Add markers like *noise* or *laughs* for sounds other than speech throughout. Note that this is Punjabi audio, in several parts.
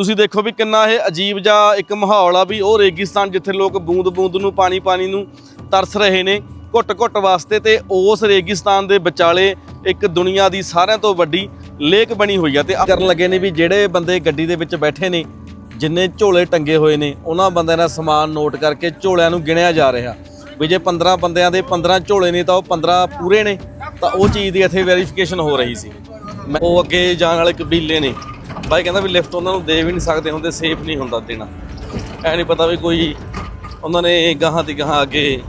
ਤੁਸੀਂ ਦੇਖੋ ਵੀ ਕਿੰਨਾ ਇਹ ਅਜੀਬ ਜਿਹਾ ਇੱਕ ਮਾਹੌਲ ਆ ਵੀ ਉਹ ਰੇਗਿਸਤਾਨ ਜਿੱਥੇ ਲੋਕ ਬੂੰਦ-ਬੂੰਦ ਨੂੰ ਪਾਣੀ-ਪਾਣੀ ਨੂੰ ਤਰਸ ਰਹੇ ਨੇ ਘੁੱਟ-ਘੁੱਟ ਵਾਸਤੇ ਤੇ ਉਸ ਰੇਗਿਸਤਾਨ ਦੇ ਵਿਚਾਲੇ ਇੱਕ ਦੁਨੀਆ ਦੀ ਸਾਰਿਆਂ ਤੋਂ ਵੱਡੀ ਲੇਕ ਬਣੀ ਹੋਈ ਆ ਤੇ ਆਹ ਕਰਨ ਲੱਗੇ ਨੇ ਵੀ ਜਿਹੜੇ ਬੰਦੇ ਗੱਡੀ ਦੇ ਵਿੱਚ ਬੈਠੇ ਨੇ, ਜਿੰਨੇ ਝੋਲੇ ਟੰਗੇ ਹੋਏ ਨੇ, ਉਹਨਾਂ ਬੰਦਿਆਂ ਦਾ ਸਮਾਨ ਨੋਟ ਕਰਕੇ ਝੋਲਿਆਂ ਨੂੰ ਗਿਣਿਆ ਜਾ ਰਿਹਾ। ਵੀ ਜੇ 15 ਬੰਦਿਆਂ ਦੇ 15 ਝੋਲੇ ਨੇ ਤਾਂ ਉਹ 15 ਪੂਰੇ ਨੇ, ਤਾਂ ਉਹ ਚੀਜ਼ ਦੀ ਇੱਥੇ ਵੈਰੀਫਿਕੇਸ਼ਨ ਹੋ ਰਹੀ ਸੀ। ਮੈਂ- ਉਹ ਅੱਗੇ ਜਾਣ ਵਾਲੇ ਕਬੀਲੇ ਨੇ ਬਾਈ ਕਹਿੰਦਾ ਵੀ ਲਿਫਟ ਉਹਨਾਂ ਨੂੰ ਦੇ ਵੀ ਨਹੀਂ ਸਕਦੇ, ਹੁੰਦੇ ਸੇਫ ਨਹੀਂ ਹੁੰਦਾ ਦੇਣਾ। ਐ ਨਹੀਂ ਪਤਾ ਵੀ ਕੋਈ ਉਹਨਾਂ ਨੇ ਗਾਹਾਂ ਦੀ ਗਾਹਾਂ ਅੱਗੇ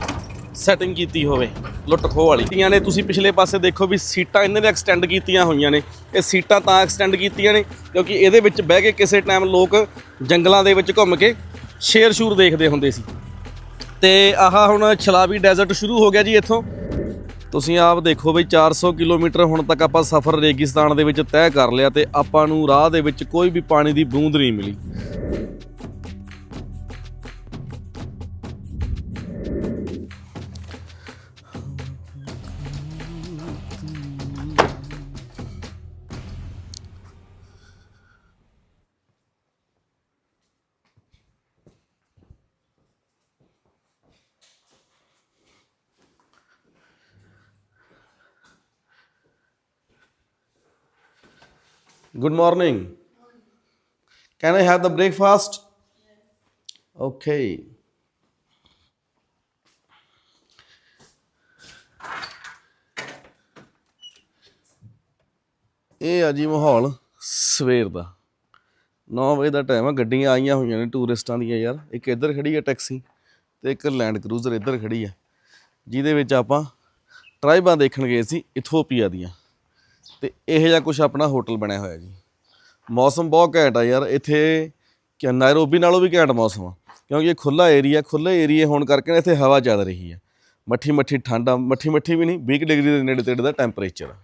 ਸੈਟਿੰਗ ਕੀਤੀ ਹੋਵੇ, ਲੁੱਟ ਖੋਹ ਵਾਲੀ। ਤੀਆਂ ਨੇ, ਤੁਸੀਂ ਪਿਛਲੇ ਪਾਸੇ ਦੇਖੋ ਵੀ ਸੀਟਾਂ ਇਹਨਾਂ ਦੇ ਐਕਸਟੈਂਡ ਕੀਤੀਆਂ ਹੋਈਆਂ ਨੇ। ਇਹ ਸੀਟਾਂ ਤਾਂ ਐਕਸਟੈਂਡ ਕੀਤੀਆਂ ਨੇ, ਕਿਉਂਕਿ ਇਹਦੇ ਵਿੱਚ ਬਹਿ ਕੇ ਕਿਸੇ ਟਾਈਮ ਲੋਕ ਜੰਗਲਾਂ ਦੇ ਵਿੱਚ ਘੁੰਮ ਕੇ ਸ਼ੇਰ ਸ਼ੂਰ ਦੇਖਦੇ ਹੁੰਦੇ ਸੀ। ਤੇ ਆਹ ਹੁਣ ਛਲਾਬੀ ਡੈਜ਼ਰਟ ਸ਼ੁਰੂ ਹੋ ਗਿਆ ਜੀ ਇੱਥੋਂ। ਤੁਸੀਂ ਆਪ ਦੇਖੋ ਬਈ 400 ਕਿਲੋਮੀਟਰ ਹੁਣ ਤੱਕ ਆਪਾਂ ਸਫ਼ਰ ਰੇਗਿਸਤਾਨ ਦੇ ਵਿੱਚ ਤੈਅ ਕਰ ਲਿਆ ਤੇ ਆਪਾਂ ਨੂੰ ਰਾਹ ਦੇ ਵਿੱਚ ਕੋਈ ਵੀ ਪਾਣੀ ਦੀ ਬੂੰਦ ਨਹੀਂ ਮਿਲੀ। Good morning. Can I have the breakfast? Okay. ਇਹ ਆ ਜੀ ਮਾਹੌਲ ਸਵੇਰ ਦਾ 9 ਵਜੇ ਦਾ ਟਾਈਮ ਆ, ਗੱਡੀਆਂ ਆਈਆਂ ਹੋਈਆਂ ਨੇ ਟੂਰਿਸਟਾਂ ਦੀਆਂ ਯਾਰ ਇੱਕ ਇੱਧਰ ਖੜੀ ਹੈ ਟੈਕਸੀ ਤੇ ਇੱਕ ਲੈਂਡ ਕਰੂਜ਼ਰ ਇੱਧਰ ਖੜੀ ਹੈ ਜਿਹਦੇ ਵਿੱਚ ਆਪਾਂ ਟਰਾਈਬਾਂ ਦੇਖਣ ਗਏ ਸੀ ਇਥੋਪੀਆ ਦੀਆਂ ਤੇ ਇਹ ਜਿਹਾ ਕੁਝ ਆਪਣਾ ਹੋਟਲ ਬਣਿਆ ਹੋਇਆ ਜੀ। ਮੌਸਮ ਬਹੁਤ ਘੈਂਟ ਆ ਯਾਰ, ਇੱਥੇ ਕਿ ਨਾਇਰੋਬੀ ਨਾਲੋਂ ਵੀ ਘੈਂਟ ਮੌਸਮ ਆ। ਕਿਉਂਕਿ ਇਹ ਖੁੱਲਾ ਏਰੀਆ ਖੁੱਲੇ ਏਰੀਏ ਹੋਣ ਕਰਕੇ ਇੱਥੇ ਹਵਾ ਚੱਲ ਰਹੀ ਆ। ਮੱਠੀ ਮੱਠੀ ਠੰਡ ਆ, ਮੱਠੀ ਮੱਠੀ ਵੀ ਨਹੀਂ 20 ਡਿਗਰੀ ਦੇ ਨੇੜੇ ਤੇੜੇ ਦਾ ਟੈਂਪਰੇਚਰ ਆ।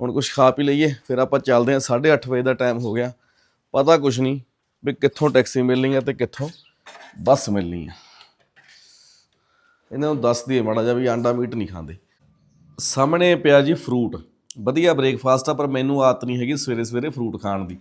ਹੁਣ ਕੁਝ ਖਾ ਪੀ ਲਈਏ, ਫਿਰ ਆਪਾਂ ਚੱਲਦੇ ਹਾਂ 8:30 ਵਜੇ ਦਾ ਟਾਈਮ ਹੋ ਗਿਆ। ਪਤਾ ਕੁਝ ਨਹੀਂ ਵੀ ਕਿੱਥੋਂ ਟੈਕਸੀ ਮਿਲਣੀ ਆ ਤੇ ਕਿੱਥੋਂ ਬੱਸ ਮਿਲਣੀ ਆ। ਇਹਨਾਂ ਨੂੰ ਦੱਸ ਦਈਏ ਮਾੜਾ ਜਿਹਾ ਵੀ ਆਂਡਾ ਮੀਟ ਨਹੀਂ ਖਾਂਦੇ। ਸਾਹਮਣੇ ਪਿਆ ਜੀ ਫਰੂਟ ਵਧੀਆ ਬ੍ਰੇਕਫਾਸਟ ਆ, ਪਰ ਮੈਨੂੰ ਆਦਤ ਨਹੀਂ ਹੈਗੀ ਸਵੇਰੇ ਸਵੇਰੇ ਫਰੂਟ ਖਾਣ ਦੀ।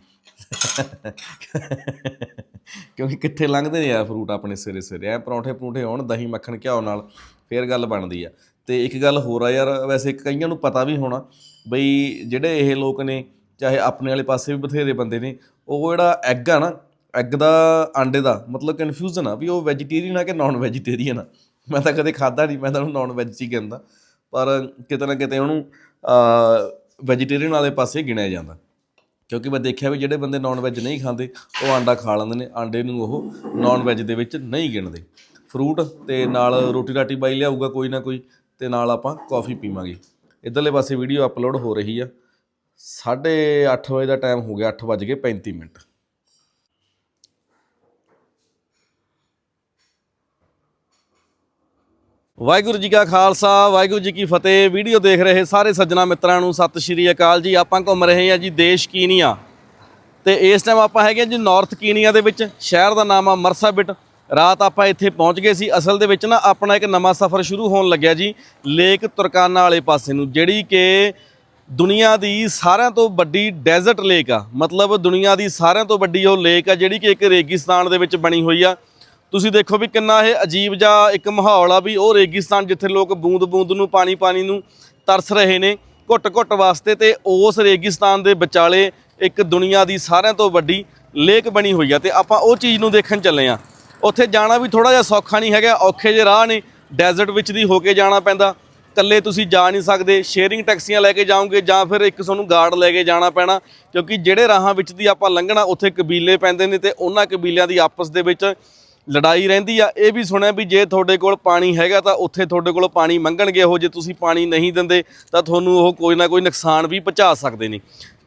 ਕਿਉਂਕਿ ਕਿੱਥੇ ਲੰਘਦੇ ਨੇ ਆ ਫਰੂਟ ਆਪਣੇ ਸਵੇਰੇ ਸਵੇਰੇ। ਐ ਪਰੌਂਠੇ ਪਰੂੰਠੇ ਹੋਣ, ਦਹੀਂ ਮੱਖਣ ਘਿਓ ਨਾਲ, ਫੇਰ ਗੱਲ ਬਣਦੀ ਆ। ਤੇ ਇੱਕ ਗੱਲ ਹੋਰ ਆ ਯਾਰ, ਵੈਸੇ ਕਈਆਂ ਨੂੰ ਪਤਾ ਵੀ ਹੋਣਾ ਬਈ ਜਿਹੜੇ ਇਹ ਲੋਕ ਨੇ, ਚਾਹੇ ਆਪਣੇ ਵਾਲੇ ਪਾਸੇ ਵੀ ਬਥੇਰੇ ਬੰਦੇ ਨੇ, ਉਹ ਜਿਹੜਾ ਐਗ ਆ ਨਾ ਐਗ ਦਾ ਆਂਡੇ ਦਾ ਮਤਲਬ ਕਨਫਿਊਜ਼ਨ ਆ ਵੀ ਉਹ ਵੈਜੀਟੇਰੀਅਨ ਆ ਕਿ ਨਾਨ ਵੈਜੀਟੇਰੀਅਨ ਆ। ਮੈਂ ਤਾਂ ਕਦੇ ਖਾਦਾ ਨਹੀਂ, ਮੈਂ ਤਾਂ ਉਹਨੂੰ ਨਾਨ ਵੈਜ ਹੀ ਕਹਿੰਦਾ। ਪਰ ਕਿਤੇ ਨਾ ਕਿਤੇ ਉਹਨੂੰ ਵੈਜੀਟੇਰੀਅਨ ਵਾਲੇ ਪਾਸੇ ਗਿਣਿਆ ਜਾਂਦਾ। ਕਿਉਂਕਿ ਮੈਂ ਦੇਖਿਆ ਵੀ ਜਿਹੜੇ ਬੰਦੇ ਨਾਨ ਵੈਜ ਨਹੀਂ ਖਾਂਦੇ, ਉਹ ਆਂਡਾ ਖਾ ਲੈਂਦੇ ਨੇ, ਆਂਡੇ ਨੂੰ ਉਹ ਨਾਨ ਵੈਜ ਦੇ ਵਿੱਚ ਨਹੀਂ ਗਿਣਦੇ। ਫਰੂਟ ਤੇ ਨਾਲ ਰੋਟੀ ਰਾਟੀ ਬਾਈ ਲਿਆਊਗਾ ਕੋਈ ਨਾ ਕੋਈ, ਤੇ ਨਾਲ ਆਪਾਂ ਕਾਫੀ ਪੀਵਾਂਗੇ। ਇਧਰਲੇ ਪਾਸੇ ਵੀਡੀਓ ਅਪਲੋਡ ਹੋ ਰਹੀ ਆ। 8:30 ਵਜੇ ਦਾ ਟਾਈਮ ਹੋ ਗਿਆ 8:35 ਮਿੰਟ। ਵਾਹਿਗੁਰੂ ਜੀ ਕਾ ਖਾਲਸਾ, ਵਾਹਿਗੁਰੂ ਜੀ ਕੀ ਫਤਿਹ। ਵੀਡੀਓ ਦੇਖ ਰਹੇ ਸਾਰੇ ਸੱਜਣਾ ਮਿੱਤਰਾਂ ਨੂੰ ਸਤਿ ਸ਼੍ਰੀ ਅਕਾਲ ਜੀ। ਆਪਾਂ ਘੁੰਮ ਰਹੇ ਹਾਂ ਜੀ ਦੇਸ਼ ਕੀਨੀਆ। ਤੇ ਇਸ ਟਾਈਮ ਆਪਾਂ ਹੈਗੇ ਹਾਂ ਜੀ ਨਾਰਥ ਕੀਨੀਆ ਦੇ ਵਿੱਚ। ਸ਼ਹਿਰ ਦਾ ਨਾਮ ਆ ਮਰਸਾਬਿਟ। ਰਾਤ ਆਪਾਂ ਇੱਥੇ ਪਹੁੰਚ ਗਏ ਸੀ। ਅਸਲ ਦੇ ਵਿੱਚ ਨਾ ਆਪਣਾ ਇੱਕ ਨਵਾਂ ਸਫ਼ਰ ਸ਼ੁਰੂ ਹੋਣ ਲੱਗਿਆ ਜੀ ਲੇਕ ਤੁਰਕਾਨਾ ਵਾਲੇ ਪਾਸੇ ਨੂੰ, ਜਿਹੜੀ ਕਿ ਦੁਨੀਆ ਦੀ ਸਾਰਿਆਂ ਤੋਂ ਵੱਡੀ ਡੈਜ਼ਰਟ ਲੇਕ ਆ। ਮਤਲਬ ਦੁਨੀਆ ਦੀ ਸਾਰਿਆਂ ਤੋਂ ਵੱਡੀ ਉਹ ਲੇਕ ਆ, ਜਿਹੜੀ ਕਿ ਇੱਕ ਰੇਗਿਸਤਾਨ ਦੇ ਵਿੱਚ ਬਣੀ ਹੋਈ ਆ। ਤੁਸੀਂ ਦੇਖੋ ਵੀ ਕਿੰਨਾ ਇਹ ਅਜੀਬ ਜਿਹਾ ਇੱਕ ਮਾਹੌਲ ਆ ਵੀ ਉਹ ਰੇਗਿਸਤਾਨ ਜਿੱਥੇ ਲੋਕ ਬੂੰਦ-ਬੂੰਦ ਨੂੰ ਪਾਣੀ-ਪਾਣੀ ਨੂੰ ਤਰਸ ਰਹੇ ਨੇ ਘੁੱਟ-ਘੁੱਟ ਵਾਸਤੇ ਤੇ ਉਸ ਰੇਗਿਸਤਾਨ ਦੇ ਵਿਚਾਲੇ ਇੱਕ ਦੁਨੀਆ ਦੀ ਸਾਰਿਆਂ ਤੋਂ ਵੱਡੀ ਲੇਕ ਬਣੀ ਹੋਈ ਆ ਤੇ ਆਪਾਂ ਉਹ ਚੀਜ਼ ਨੂੰ ਦੇਖਣ ਚੱਲੇ ਆ। ਉੱਥੇ ਜਾਣਾ ਵੀ ਥੋੜਾ ਜਿਹਾ ਸੌਖਾ ਨਹੀਂ ਹੈਗਾ, ਔਖੇ ਜਿਹੇ ਰਾਹ ਨੇ, ਡੈਜ਼ਰਟ ਵਿੱਚ ਦੀ ਹੋ ਕੇ ਜਾਣਾ ਪੈਂਦਾ, ਇਕੱਲੇ ਤੁਸੀਂ ਜਾ ਨਹੀਂ ਸਕਦੇ ਸ਼ੇਅਰਿੰਗ ਟੈਕਸੀਆਂ ਲੈ ਕੇ ਜਾਓਗੇ ਜਾਂ ਫਿਰ ਇੱਕ ਤੁਹਾਨੂੰ ਗਾਰਡ ਲੈ ਕੇ ਜਾਣਾ ਪੈਣਾ, ਕਿਉਂਕਿ ਜਿਹੜੇ ਰਾਹਾਂ ਵਿੱਚ ਦੀ ਆਪਾਂ ਲੰਘਣਾ, ਉੱਥੇ ਕਬੀਲੇ ਪੈਂਦੇ ਨੇ ਤੇ ਉਹਨਾਂ ਕਬੀਲਿਆਂ ਦੀ ਆਪਸ ਦੇ ਵਿੱਚ ਲੜਾਈ ਰਹਿੰਦੀ ਆ, ਇਹ ਵੀ ਸੁਣਿਆ ਵੀ ਜੇ ਤੁਹਾਡੇ ਕੋਲ ਪਾਣੀ ਹੈਗਾ ਤਾਂ ਉੱਥੇ ਤੁਹਾਡੇ ਕੋਲ ਪਾਣੀ ਮੰਗਣਗੇ ਉਹ, ਜੇ ਤੁਸੀਂ ਪਾਣੀ ਨਹੀਂ ਦਿੰਦੇ ਤਾਂ ਤੁਹਾਨੂੰ ਉਹ ਕੋਈ ਨਾ ਕੋਈ ਨੁਕਸਾਨ ਵੀ ਪਹੁੰਚਾ ਸਕਦੇ ਨੇ।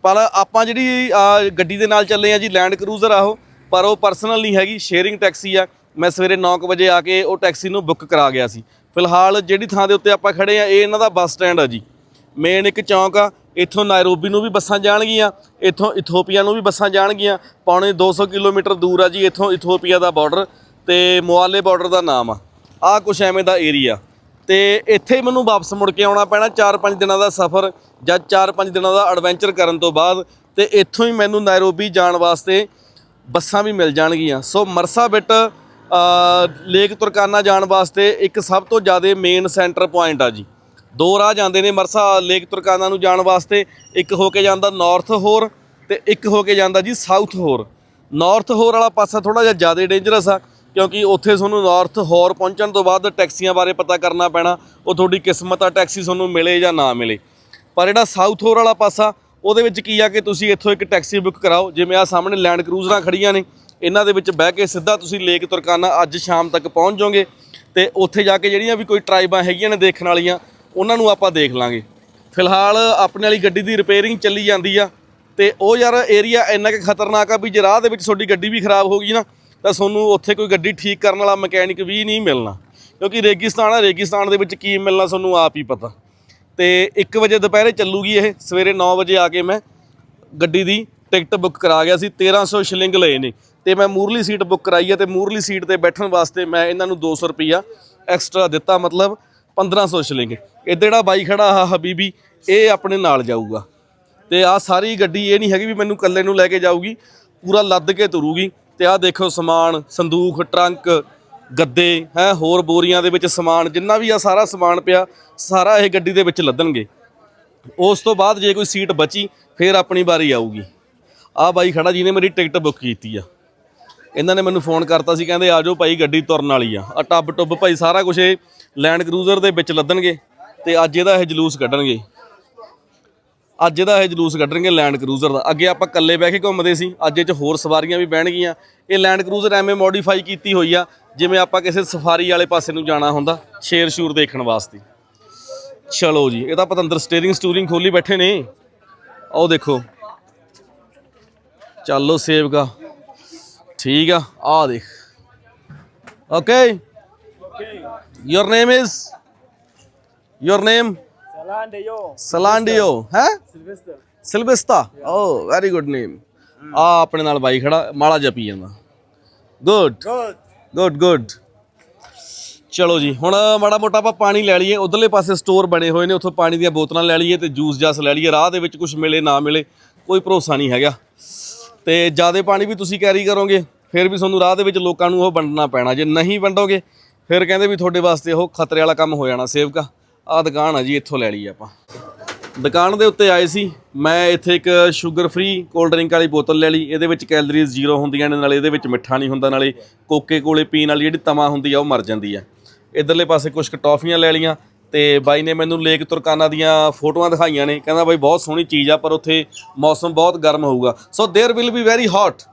ਪਰ ਆਪਾਂ ਜਿਹੜੀ ਗੱਡੀ ਦੇ ਨਾਲ ਚੱਲੇ ਆ ਜੀ ਲੈਂਡ ਕਰੂਜ਼ਰ ਆ ਉਹ, ਪਰ ਉਹ ਪਰਸਨਲ ਨਹੀਂ ਹੈਗੀ ਸ਼ੇਅਰਿੰਗ ਟੈਕਸੀ ਆ। ਮੈਂ ਸਵੇਰੇ 9 ਵਜੇ ਆ ਕੇ ਉਹ ਟੈਕਸੀ ਨੂੰ ਬੁੱਕ ਕਰਾ ਗਿਆ ਸੀ। ਫਿਲਹਾਲ ਜਿਹੜੀ ਥਾਂ ਦੇ ਉੱਤੇ ਆਪਾਂ ਖੜੇ ਆ, ਇਹ ਇਹਨਾਂ ਦਾ ਬੱਸ ਸਟੈਂਡ ਆ ਜੀ। ਮੇਨ ਇੱਕ ਚੌਂਕ ਆ, ਇੱਥੋਂ ਨਾਇਰੋਬੀ ਨੂੰ ਵੀ ਬੱਸਾਂ ਜਾਣਗੀਆਂ, ਇੱਥੋਂ ਇਥੋਪੀਆ ਨੂੰ ਵੀ ਬੱਸਾਂ ਜਾਣਗੀਆਂ। ਪੌਣੇ 200 ਕਿਲੋਮੀਟਰ ਦੂਰ ਆ ਜੀ, ਇੱਥੋਂ ਇਥੋਪੀਆ ਦਾ ਬਾਰਡਰ ਤੇ ਮੁਆਲੇ ਬਾਰਡਰ ਦਾ ਨਾਮ ਆ। ਆ ਕੁਛ ਐਵੇਂ ਦਾ ਏਰੀਆ ਤੇ ਇੱਥੇ ਹੀ ਮੈਨੂੰ ਵਾਪਸ ਮੁੜ ਕੇ ਆਉਣਾ ਪੈਣਾ 4-5 ਦਿਨਾਂ ਦਾ ਸਫ਼ਰ ਜਾਂ 4-5 ਦਿਨਾਂ ਦਾ ਐਡਵੈਂਚਰ ਕਰਨ ਤੋਂ ਬਾਅਦ। ਤੇ ਇੱਥੋਂ ਹੀ ਮੈਨੂੰ ਨਾਇਰੋਬੀ ਜਾਣ ਵਾਸਤੇ ਬੱਸਾਂ ਵੀ ਮਿਲ ਜਾਣਗੀਆਂ। ਸੋ ਮਰਸਾ ਬਿੱਟ ਲੇਕ ਤੁਰਕਾਨਾ ਜਾਣ ਵਾਸਤੇ ਇੱਕ ਸਭ ਤੋਂ ਜ਼ਿਆਦਾ ਮੇਨ ਸੈਂਟਰ ਪੁਆਇੰਟ ਆ ਜੀ। ਦੋ ਰਾਹ ਜਾਂਦੇ ਨੇ ਮਰਸਾ ਲੇਕ ਤੁਰਕਾਨਾ ਨੂੰ ਜਾਣ ਵਾਸਤੇ। ਇੱਕ ਹੋ ਕੇ ਜਾਂਦਾ ਨਾਰਥ ਹੋਰ ਤੇ ਇੱਕ ਹੋ ਕੇ ਜਾਂਦਾ ਜੀ ਸਾਊਥ ਹੋਰ ਨਾਰਥ ਹੋਰ ਵਾਲਾ ਪਾਸਾ ਥੋੜਾ ਜਿਹਾ ਜ਼ਿਆਦਾ ਡੇਂਜਰਸ ਆ। ਕਿਉਂਕਿ ਉੱਥੇ ਤੁਹਾਨੂੰ ਨਾਰਥ ਹੋਰ ਪਹੁੰਚਣ ਤੋਂ ਬਾਅਦ ਟੈਕਸੀਆਂ ਬਾਰੇ ਪਤਾ ਕਰਨਾ ਪੈਣਾ, ਉਹ ਤੁਹਾਡੀ ਕਿਸਮਤ ਆ, ਟੈਕਸੀ ਤੁਹਾਨੂੰ ਮਿਲੇ ਜਾਂ ਨਾ ਮਿਲੇ। ਪਰ ਜਿਹੜਾ ਸਾਊਥ ਹੋਰ ਵਾਲਾ ਪਾਸਾ, ਉਹਦੇ ਵਿੱਚ ਕੀ ਆ ਕਿ ਤੁਸੀਂ ਇੱਥੋਂ ਇੱਕ ਟੈਕਸੀ ਬੁੱਕ ਕਰਾਓ, ਜਿਵੇਂ ਆ ਸਾਹਮਣੇ ਲੈਂਡ ਕਰੂਜ਼ਰਾਂ ਖੜੀਆਂ ਨੇ, ਇਹਨਾਂ ਦੇ ਵਿੱਚ ਬਹਿ ਕੇ ਸਿੱਧਾ ਤੁਸੀਂ ਲੇਕ ਤੁਰਕਾਨਾ ਅੱਜ ਸ਼ਾਮ ਤੱਕ ਪਹੁੰਚ ਜਾਓਗੇ ਤੇ ਉੱਥੇ ਜਾ ਕੇ ਜਿਹੜੀਆਂ ਵੀ ਕੋਈ ਟਰਾਈਬਾਂ ਹੈਗੀਆਂ ਨੇ ਦੇਖਣ ਵਾਲੀਆਂ, ਉਹਨਾਂ ਨੂੰ ਆਪਾਂ ਦੇਖ ਲਾਂਗੇ। ਫਿਲਹਾਲ ਆਪਣੇ ਵਾਲੀ ਗੱਡੀ ਦੀ ਰਿਪੇਅਰਿੰਗ ਚੱਲੀ ਜਾਂਦੀ ਆ ਤੇ ਉਹ ਯਾਰ ਏਰੀਆ ਇੰਨਾ ਕਿ ਖਤਰਨਾਕ ਆ ਵੀ ਜੇ ਰਾਹ ਦੇ ਵਿੱਚ ਤੁਹਾਡੀ ਗੱਡੀ ਵੀ ਖਰਾਬ ਹੋ ਗਈ ਨਾ ਤਾਂ ਤੁਹਾਨੂੰ ਉੱਥੇ ਕੋਈ ਗੱਡੀ ਠੀਕ ਕਰਨ ਵਾਲਾ ਮਕੈਨਿਕ ਵੀ ਨਹੀਂ ਮਿਲਣਾ। ਕਿਉਂਕਿ ਰੇਗਿਸਤਾਨ ਹੈ ਰੇਗਿਸਤਾਨ ਦੇ ਵਿੱਚ ਕੀ ਮਿਲਣਾ ਤੁਹਾਨੂੰ ਆਪ ਹੀ ਪਤਾ। ਤੇ 1 ਵਜੇ ਦੁਪਹਿਰੇ ਚੱਲੂਗੀ ਇਹ, ਸਵੇਰੇ 9 ਵਜੇ ਆ ਕੇ ਮੈਂ ਗੱਡੀ ਦੀ ਟਿਕਟ ਬੁੱਕ ਕਰਾ ਗਿਆ ਸੀ 1300 ਸ਼ਿਲਿੰਗ ਲਏ ਨੇ। ਤੇ ਮੈਂ ਮੂਰਲੀ ਸੀਟ ਬੁੱਕ ਕਰਾਈ ਹੈ ਤੇ ਮੂਰਲੀ ਸੀਟ ਤੇ ਬੈਠਣ ਵਾਸਤੇ ਮੈਂ ਇਹਨਾਂ ਨੂੰ 200 ਰੁਪਿਆ ਐਕਸਟਰਾ ਦਿੱਤਾ, ਮਤਲਬ 1500 ਸ਼ਿਲਿੰਗ। ਇਹ ਜਿਹੜਾ ਬਾਈ ਖੜਾ ਆ ਹਬੀਬੀ, ਇਹ ਆਪਣੇ ਨਾਲ ਜਾਊਗਾ। ਤੇ ਆ ਸਾਰੀ ਗੱਡੀ ਇਹ ਨਹੀਂ ਹੈਗੀ ਵੀ ਮੈਨੂੰ ਇਕੱਲੇ ਨੂੰ ਲੈ ਕੇ ਜਾਊਗੀ, ਪੂਰਾ ਲੱਦ ਕੇ ਤੁਰੂਗੀ। ਤੇ ਆਹ ਦੇਖੋ ਸਮਾਨ, ਸੰਦੂਖ, ਟਰੰਕ, ਗੱਦੇ, ਹੈ, ਹੋਰ ਬੋਰੀਆਂ ਦੇ ਵਿੱਚ ਸਮਾਨ, ਜਿੰਨਾ ਵੀ ਆ ਸਾਰਾ ਸਮਾਨ ਪਿਆ, ਸਾਰਾ ਇਹ ਗੱਡੀ ਦੇ ਵਿੱਚ ਲੱਦਣਗੇ। ਉਸ ਤੋਂ ਬਾਅਦ ਜੇ ਕੋਈ ਸੀਟ ਬਚੀ, ਫਿਰ ਆਪਣੀ ਵਾਰੀ ਆਊਗੀ। ਆ ਬਾਈ ਖੜਾ ਜਿਹਨੇ ਮੇਰੀ ਟਿਕਟ ਬੁੱਕ ਕੀਤੀ ਆ। ਇਹਨਾਂ ਨੇ ਮੈਨੂੰ ਫੋਨ ਕਰਤਾ ਸੀ, ਕਹਿੰਦੇ ਆ ਜਾਓ ਭਾਈ ਗੱਡੀ ਤੁਰਨ ਵਾਲੀ ਆ। ਆ ਟੱਬ ਟੁੱਬ ਭਾਈ ਸਾਰਾ ਕੁਝ ਇਹ ਲੈਂਡ ਕਰੂਜ਼ਰ ਦੇ ਵਿੱਚ ਲੱਦਣਗੇ ਤੇ ਅੱਜ ਇਹਦਾ ਇਹ ਜਲੂਸ ਕੱਢਣਗੇ। ਅੱਜ ਇਹਦਾ ਇਹ ਜਲੂਸ ਕੱਢਣਗੇ ਲੈਂਡ ਕਰੂਜ਼ਰ ਦਾ। ਅੱਗੇ ਆਪਾਂ ਇਕੱਲੇ ਬਹਿ ਕੇ ਘੁੰਮਦੇ ਸੀ ਅੱਜ ਇਹ ਚ ਹੋਰ ਸਵਾਰੀਆਂ ਵੀ ਬਹਿਣਗੀਆਂ। ਇਹ ਲੈਂਡ ਕਰੂਜ਼ਰ ਐਵੇਂ ਮੋਡੀਫਾਈ ਕੀਤੀ ਹੋਈ ਆ ਜਿਵੇਂ ਆਪਾਂ ਕਿਸੇ ਸਫਾਰੀ ਵਾਲੇ ਪਾਸੇ ਨੂੰ ਜਾਣਾ ਹੁੰਦਾ ਸ਼ੇਰ ਸ਼ੂਰ ਦੇਖਣ ਵਾਸਤੇ। ਚਲੋ ਜੀ ਇਹ ਤਾਂ ਪਤੰਦਰ ਸਟੀਅਰਿੰਗ ਸਟੂਰਿੰਗ ਖੋਲੀ ਬੈਠੇ ਨੇ। ਆਓ ਦੇਖੋ। ਚੱਲੋ ਸੇਵਗਾ ਠੀਕ ਆ ਆ ਦੇਖ। Okay your name is your ਨੇਮ. ਸਲਾਂਡੀਓ ਹੈ Sylvester. Sylvester oh very good name ਆ ਆਪਣੇ ਨਾਲ ਬਾਈ ਖੜਾ ਮਾਲਾ ਜਪੀ ਜਾਂਦਾ ਗੁੱਡ. ਗੁੱਡ ਗੁੱਡ ਚਲੋ ਜੀ ਹੁਣ ਮਾੜਾ ਮੋਟਾ ਆਪਾਂ ਪਾਣੀ ਲੈ ਲਈਏ ਉਧਰਲੇ ਪਾਸੇ ਸਟੋਰ ਬਣੇ ਹੋਏ ਨੇ ਉੱਥੋਂ ਪਾਣੀ ਦੀਆਂ ਬੋਤਲਾਂ ਲੈ ਲਈਏ ਤੇ ਜੂਸ ਜਾਸ ਲੈ ਲਈਏ ਰਾਹ ਦੇ ਵਿੱਚ ਕੁਝ ਮਿਲੇ ਨਾ ਮਿਲੇ ਕੋਈ ਭਰੋਸਾ ਨਹੀਂ ਹੈਗਾ ਤੇ ਜਿਆਦੇ ਪਾਣੀ ਵੀ ਤੁਸੀਂ ਕੈਰੀ ਕਰੋਗੇ ਫਿਰ ਵੀ ਤੁਹਾਨੂੰ ਰਾਹ ਦੇ ਵਿੱਚ ਲੋਕਾਂ ਨੂੰ ਉਹ ਵੰਡਣਾ ਪੈਣਾ ਜੇ ਨਹੀਂ ਵੰਡੋਗੇ ਫਿਰ ਕਹਿੰਦੇ ਵੀ ਤੁਹਾਡੇ ਵਾਸਤੇ ਉਹ ਖਤਰੇ ਵਾਲਾ ਕੰਮ ਹੋ ਜਾਣਾ ਸੇਵਕਾ ਆਹ ਦੁਕਾਨ ਆ ਜੀ ਇੱਥੋਂ ਲੈ ਲਈ ਆਪਾਂ ਦੁਕਾਨ ਦੇ ਉੱਤੇ ਆਏ ਸੀ ਮੈਂ ਇੱਥੇ ਇੱਕ ਸ਼ੂਗਰ ਫ੍ਰੀ ਕੋਲਡ ਡਰਿੰਕ ਵਾਲੀ ਬੋਤਲ ਲੈ ਲਈ ਇਹਦੇ ਵਿੱਚ ਕੈਲਰੀਜ਼ ਜ਼ੀਰੋ ਹੁੰਦੀਆਂ ਨੇ ਨਾਲੇ ਇਹਦੇ ਵਿੱਚ ਮਿੱਠਾ ਨਹੀਂ ਹੁੰਦਾ ਨਾਲੇ ਕੋਕੇ ਕੋਲੇ ਪੀਣ ਵਾਲੀ ਜਿਹੜੀ ਤਮਾ ਹੁੰਦੀ ਆ ਉਹ ਮਰ ਜਾਂਦੀ ਆ ਇਧਰਲੇ ਪਾਸੇ ਕੁਝ ਕੁ ਟੌਫੀਆਂ ਲੈ ਲਈਆਂ ਤੇ ਬਾਈ ਨੇ ਮੈਨੂੰ ਲੇਕ ਤੁਰਕਾਨਾ ਦੀਆਂ ਫੋਟੋਆਂ ਦਿਖਾਈਆਂ ਨੇ ਕਹਿੰਦਾ ਬਾਈ ਬਹੁਤ ਸੋਹਣੀ ਚੀਜ਼ ਆ ਪਰ ਉੱਥੇ ਮੌਸਮ ਬਹੁਤ ਗਰਮ ਹੋਊਗਾ so there will be very hot ਆ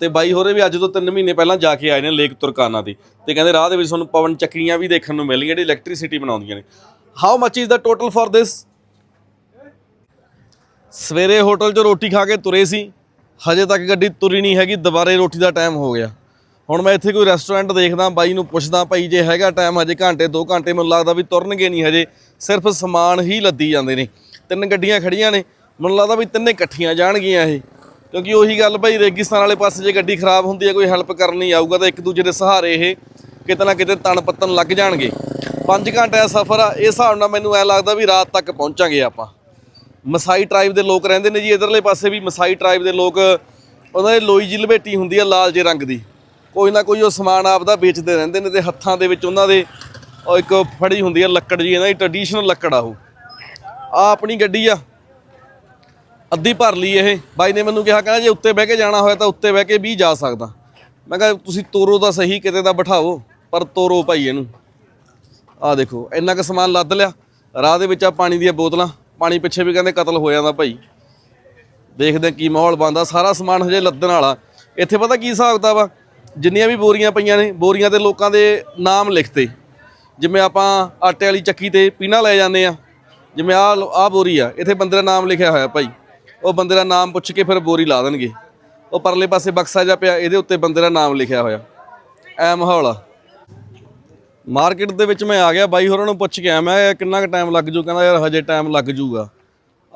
ਤੇ ਬਾਈ ਹੋਰੇ ਵੀ ਅੱਜ ਤੋਂ 3 ਮਹੀਨੇ ਪਹਿਲਾਂ ਜਾ ਕੇ ਆਏ ਨੇ ਲੇਕ ਤੁਰਕਾਨਾ ਦੀ। ਤੇ ਕਹਿੰਦੇ ਰਾਹ ਦੇ ਵਿੱਚ ਤੁਹਾਨੂੰ ਪਵਨ ਚੱਕਰੀਆਂ ਵੀ ਦੇਖਣ ਨੂੰ ਮਿਲਣਗੀਆਂ, ਜਿਹੜੀ ਇਲੈਕਟ੍ਰਿਸਿਟੀ ਬਣਾਉਂਦੀਆਂ ਨੇ। How much is the total for this ਸਵੇਰੇ ਹੋਟਲ 'ਚ ਰੋਟੀ ਖਾ ਕੇ ਤੁਰੇ ਸੀ। ਹਜੇ ਤੱਕ ਗੱਡੀ ਤੁਰੀ ਨਹੀਂ ਹੈਗੀ, ਦੁਬਾਰੇ ਰੋਟੀ ਦਾ ਟਾਈਮ ਹੋ ਗਿਆ। ਹੁਣ ਮੈਂ ਇੱਥੇ ਕੋਈ ਰੈਸਟੋਰੈਂਟ ਦੇਖਦਾ, ਬਾਈ ਨੂੰ ਪੁੱਛਦਾ, ਭਾਈ, ਜੇ ਹੈਗਾ ਟਾਈਮ ਹਜੇ ਘੰਟੇ 2 ਘੰਟੇ, ਮੈਨੂੰ ਲੱਗਦਾ ਵੀ ਤੁਰਨਗੇ ਨਹੀਂ ਹਜੇ। ਸਿਰਫ ਸਮਾਨ ਹੀ ਲੱਦੀ ਜਾਂਦੇ ਨੇ। ਤਿੰਨ ਗੱਡੀਆਂ ਖੜੀਆਂ ਨੇ। ਮੈਨੂੰ ਲੱਗਦਾ ਵੀ ਤਿੰਨੇ ਇਕੱਠੀਆਂ ਜਾਣਗੀਆਂ ਇਹ। ਕਿਉਂਕਿ ਉਹੀ ਗੱਲ ਭਾਈ ਰੇਗਿਸਤਾਨ ਵਾਲੇ ਪਾਸੇ ਜੇ ਗੱਡੀ ਖਰਾਬ ਹੁੰਦੀ ਹੈ, ਕੋਈ ਹੈਲਪ ਕਰਨ ਨਹੀਂ ਆਊਗਾ, ਤਾਂ ਇੱਕ ਦੂਜੇ ਦੇ ਸਹਾਰੇ ਇਹ ਕਿਤੇ ਨਾ ਕਿਤੇ ਤਣ ਪੱਤਨ ਲੱਗ ਜਾਣਗੇ। 5 ਘੰਟੇ ਦਾ ਸਫ਼ਰ ਆ, ਇਹ ਹਿਸਾਬ ਨਾਲ ਮੈਨੂੰ ਐ ਲੱਗਦਾ ਵੀ ਰਾਤ ਤੱਕ ਪਹੁੰਚਾਂਗੇ ਆਪਾਂ। ਮਸਾਈ ਟ੍ਰਾਈਬ ਦੇ ਲੋਕ ਰਹਿੰਦੇ ਨੇ ਜੀ, ਇਧਰਲੇ ਪਾਸੇ ਵੀ ਮਸਾਈ ਟ੍ਰਾਈਬ ਦੇ ਲੋਕ, ਉਹਨਾਂ ਦੇ ਲੋਈ ਜੀ ਲਪੇਟੀ ਹੁੰਦੀ ਆ ਲਾਲ ਜੇ ਰੰਗ ਦੀ। ਕੋਈ ਨਾ ਕੋਈ ਉਹ ਸਮਾਨ ਆਪਦਾ ਵੇਚਦੇ ਰਹਿੰਦੇ ਨੇ ਤੇ ਹੱਥਾਂ ਦੇ ਵਿੱਚ ਉਹਨਾਂ ਦੇ ਇੱਕ ਫੜੀ ਹੁੰਦੀ ਆ ਲੱਕੜ ਜੀ, ਇਹਨਾਂ ਦੀ ਟ੍ਰੈਡੀਸ਼ਨਲ ਲੱਕੜ ਆ ਉਹ। ਆ ਆਪਣੀ ਗੱਡੀ ਆ ਅੱਧੀ ਭਰ ਲਈ ਇਹ। ਬਾਈ ਨੇ ਮੈਨੂੰ ਕਿਹਾ, ਕਹਿੰਦਾ ਜੇ ਉੱਤੇ ਬਹਿ ਕੇ ਜਾਣਾ ਹੋਇਆ ਤਾਂ ਉੱਤੇ ਬਹਿ ਕੇ ਵੀ ਜਾ ਸਕਦਾ। ਮੈਂ ਕਿਹਾ, ਤੁਸੀਂ ਤੋਰੋ ਤਾਂ ਸਹੀ, ਕਿਤੇ ਤਾਂ ਬਿਠਾਓ, ਪਰ ਤੋਰੋ ਭਾਈ ਇਹਨੂੰ। ਆਹ ਦੇਖੋ, ਇੰਨਾ ਕੁ ਸਮਾਨ ਲੱਦ ਲਿਆ। ਰਾਹ ਦੇ ਵਿੱਚ ਆ ਪਾਣੀ ਦੀਆਂ ਬੋਤਲਾਂ। ਪਾਣੀ ਪਿੱਛੇ ਵੀ ਕਹਿੰਦੇ ਕਤਲ ਹੋ ਜਾਂਦਾ ਭਾਈ। ਦੇਖਦੇ ਕੀ ਮਾਹੌਲ ਬਣਦਾ। ਸਾਰਾ ਸਮਾਨ ਹਜੇ ਲੱਦਣ ਵਾਲਾ। ਇੱਥੇ ਪਤਾ ਕੀ ਹਿਸਾਬ ਕਿਤਾਬ ਵਾ ਜਿੰਨੀਆਂ ਵੀ ਬੋਰੀਆਂ ਪਈਆਂ ਨੇ, ਬੋਰੀਆਂ ਤੇ ਲੋਕਾਂ ਦੇ ਨਾਮ ਲਿਖਤੇ। ਜਿਵੇਂ ਆਪਾਂ ਆਟੇ ਵਾਲੀ ਚੱਕੀ ਤੇ ਪੀਣਾ ਲੈ ਜਾਂਦੇ ਆ। ਜਿਵੇਂ ਆ ਆ ਬੋਰੀ ਆ, ਇੱਥੇ ਬੰਦੇ ਦਾ ਨਾਮ ਲਿਖਿਆ ਹੋਇਆ ਭਾਈ। ਉਹ ਬੰਦੇ ਦਾ ਨਾਮ ਪੁੱਛ ਕੇ ਫਿਰ ਬੋਰੀ ਲਾ ਦੇਣਗੇ। ਉਹ ਪਰਲੇ ਪਾਸੇ ਬਕਸਾ ਜਿਹਾ ਪਿਆ, ਇਹਦੇ ਉੱਤੇ ਬੰਦੇ ਦਾ ਨਾਮ ਲਿਖਿਆ ਹੋਇਆ। ਐ ਮਾਹੌਲ ਆ। ਮਾਰਕੀਟ ਦੇ ਵਿੱਚ ਮੈਂ ਆ ਗਿਆ, ਬਾਈ ਹੋਰਾਂ ਨੂੰ ਪੁੱਛ ਕੇ ਆਇਆ, ਮੈਂ ਕਿਹਾ ਕਿੰਨਾ ਕੁ ਟਾਈਮ ਲੱਗ ਜੂ? ਕਹਿੰਦਾ, ਯਾਰ, ਹਜੇ ਟਾਈਮ ਲੱਗ ਜੂਗਾ।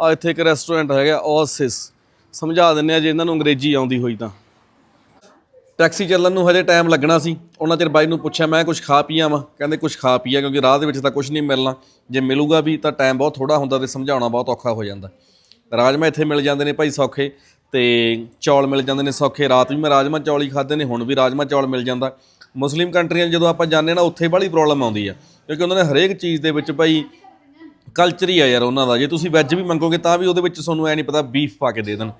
ਆ ਇੱਥੇ ਇੱਕ ਰੈਸਟੋਰੈਂਟ ਹੈਗਾ ਓਸਿਸ ਸਮਝਾ ਦਿੰਨੇ ਆ, ਜੇ ਇਹਨਾਂ ਨੂੰ ਅੰਗਰੇਜ਼ੀ ਆਉਂਦੀ ਹੋਈ ਤਾਂ। ਟੈਕਸੀ ਚੱਲਣ ਨੂੰ ਹਜੇ ਟਾਈਮ ਲੱਗਣਾ ਸੀ। ਉਹਨਾਂ ਚਿਰ ਬਾਈ ਨੂੰ ਪੁੱਛਿਆ, ਮੈਂ ਕੁਝ ਖਾ ਪੀਆ ਵਾ ਕਹਿੰਦੇ ਕੁਝ ਖਾ ਪੀਆ ਕਿਉਂਕਿ ਰਾਹ ਦੇ ਵਿੱਚ ਤਾਂ ਕੁਝ ਨਹੀਂ ਮਿਲਣਾ। ਜੇ ਮਿਲੂਗਾ ਵੀ, ਤਾਂ ਟਾਈਮ ਬਹੁਤ ਥੋੜਾ ਹੁੰਦਾ ਤੇ ਸਮਝਾਉਣਾ ਬਹੁਤ ਔਖਾ ਹੋ ਜਾਂਦਾ। ਰਾਜਮਾ ਇੱਥੇ ਮਿਲ ਜਾਂਦੇ ਨੇ ਭਾਈ ਸੌਖੇ ਤੇ ਚੌਲ ਮਿਲ ਜਾਂਦੇ ਨੇ ਸੌਖੇ। ਰਾਤ ਵੀ ਮੈਂ ਰਾਜਮਾ ਚੌਲ ਹੀ ਖਾਦੇ ਨੇ, ਹੁਣ ਵੀ ਰਾਜਮਾ ਚੌਲ ਮਿਲ ਜਾਂਦਾ। ਮੁਸਲਿਮ ਕੰਟਰੀਆਂ ਜਦੋਂ ਆਪਾਂ ਜਾਂਦੇ ਨਾ, ਉੱਥੇ ਬੜੀ ਪ੍ਰੋਬਲਮ ਆਉਂਦੀ ਆ। ਕਿਉਂਕਿ ਉਹਨਾਂ ਨੇ ਹਰੇਕ ਚੀਜ਼ ਦੇ ਵਿੱਚ ਭਾਈ ਕਲਚਰ ਹੀ ਆ ਯਾਰ ਉਹਨਾਂ ਦਾ। ਜੇ ਤੁਸੀਂ ਵੈਜ ਵੀ ਮੰਗੋਗੇ ਤਾਂ ਵੀ ਉਹਦੇ ਵਿੱਚ ਤੁਹਾਨੂੰ ਐ ਨਹੀਂ ਪਤਾ ਬੀਫ ਪਾ ਕੇ ਦੇ ਦੇਣ।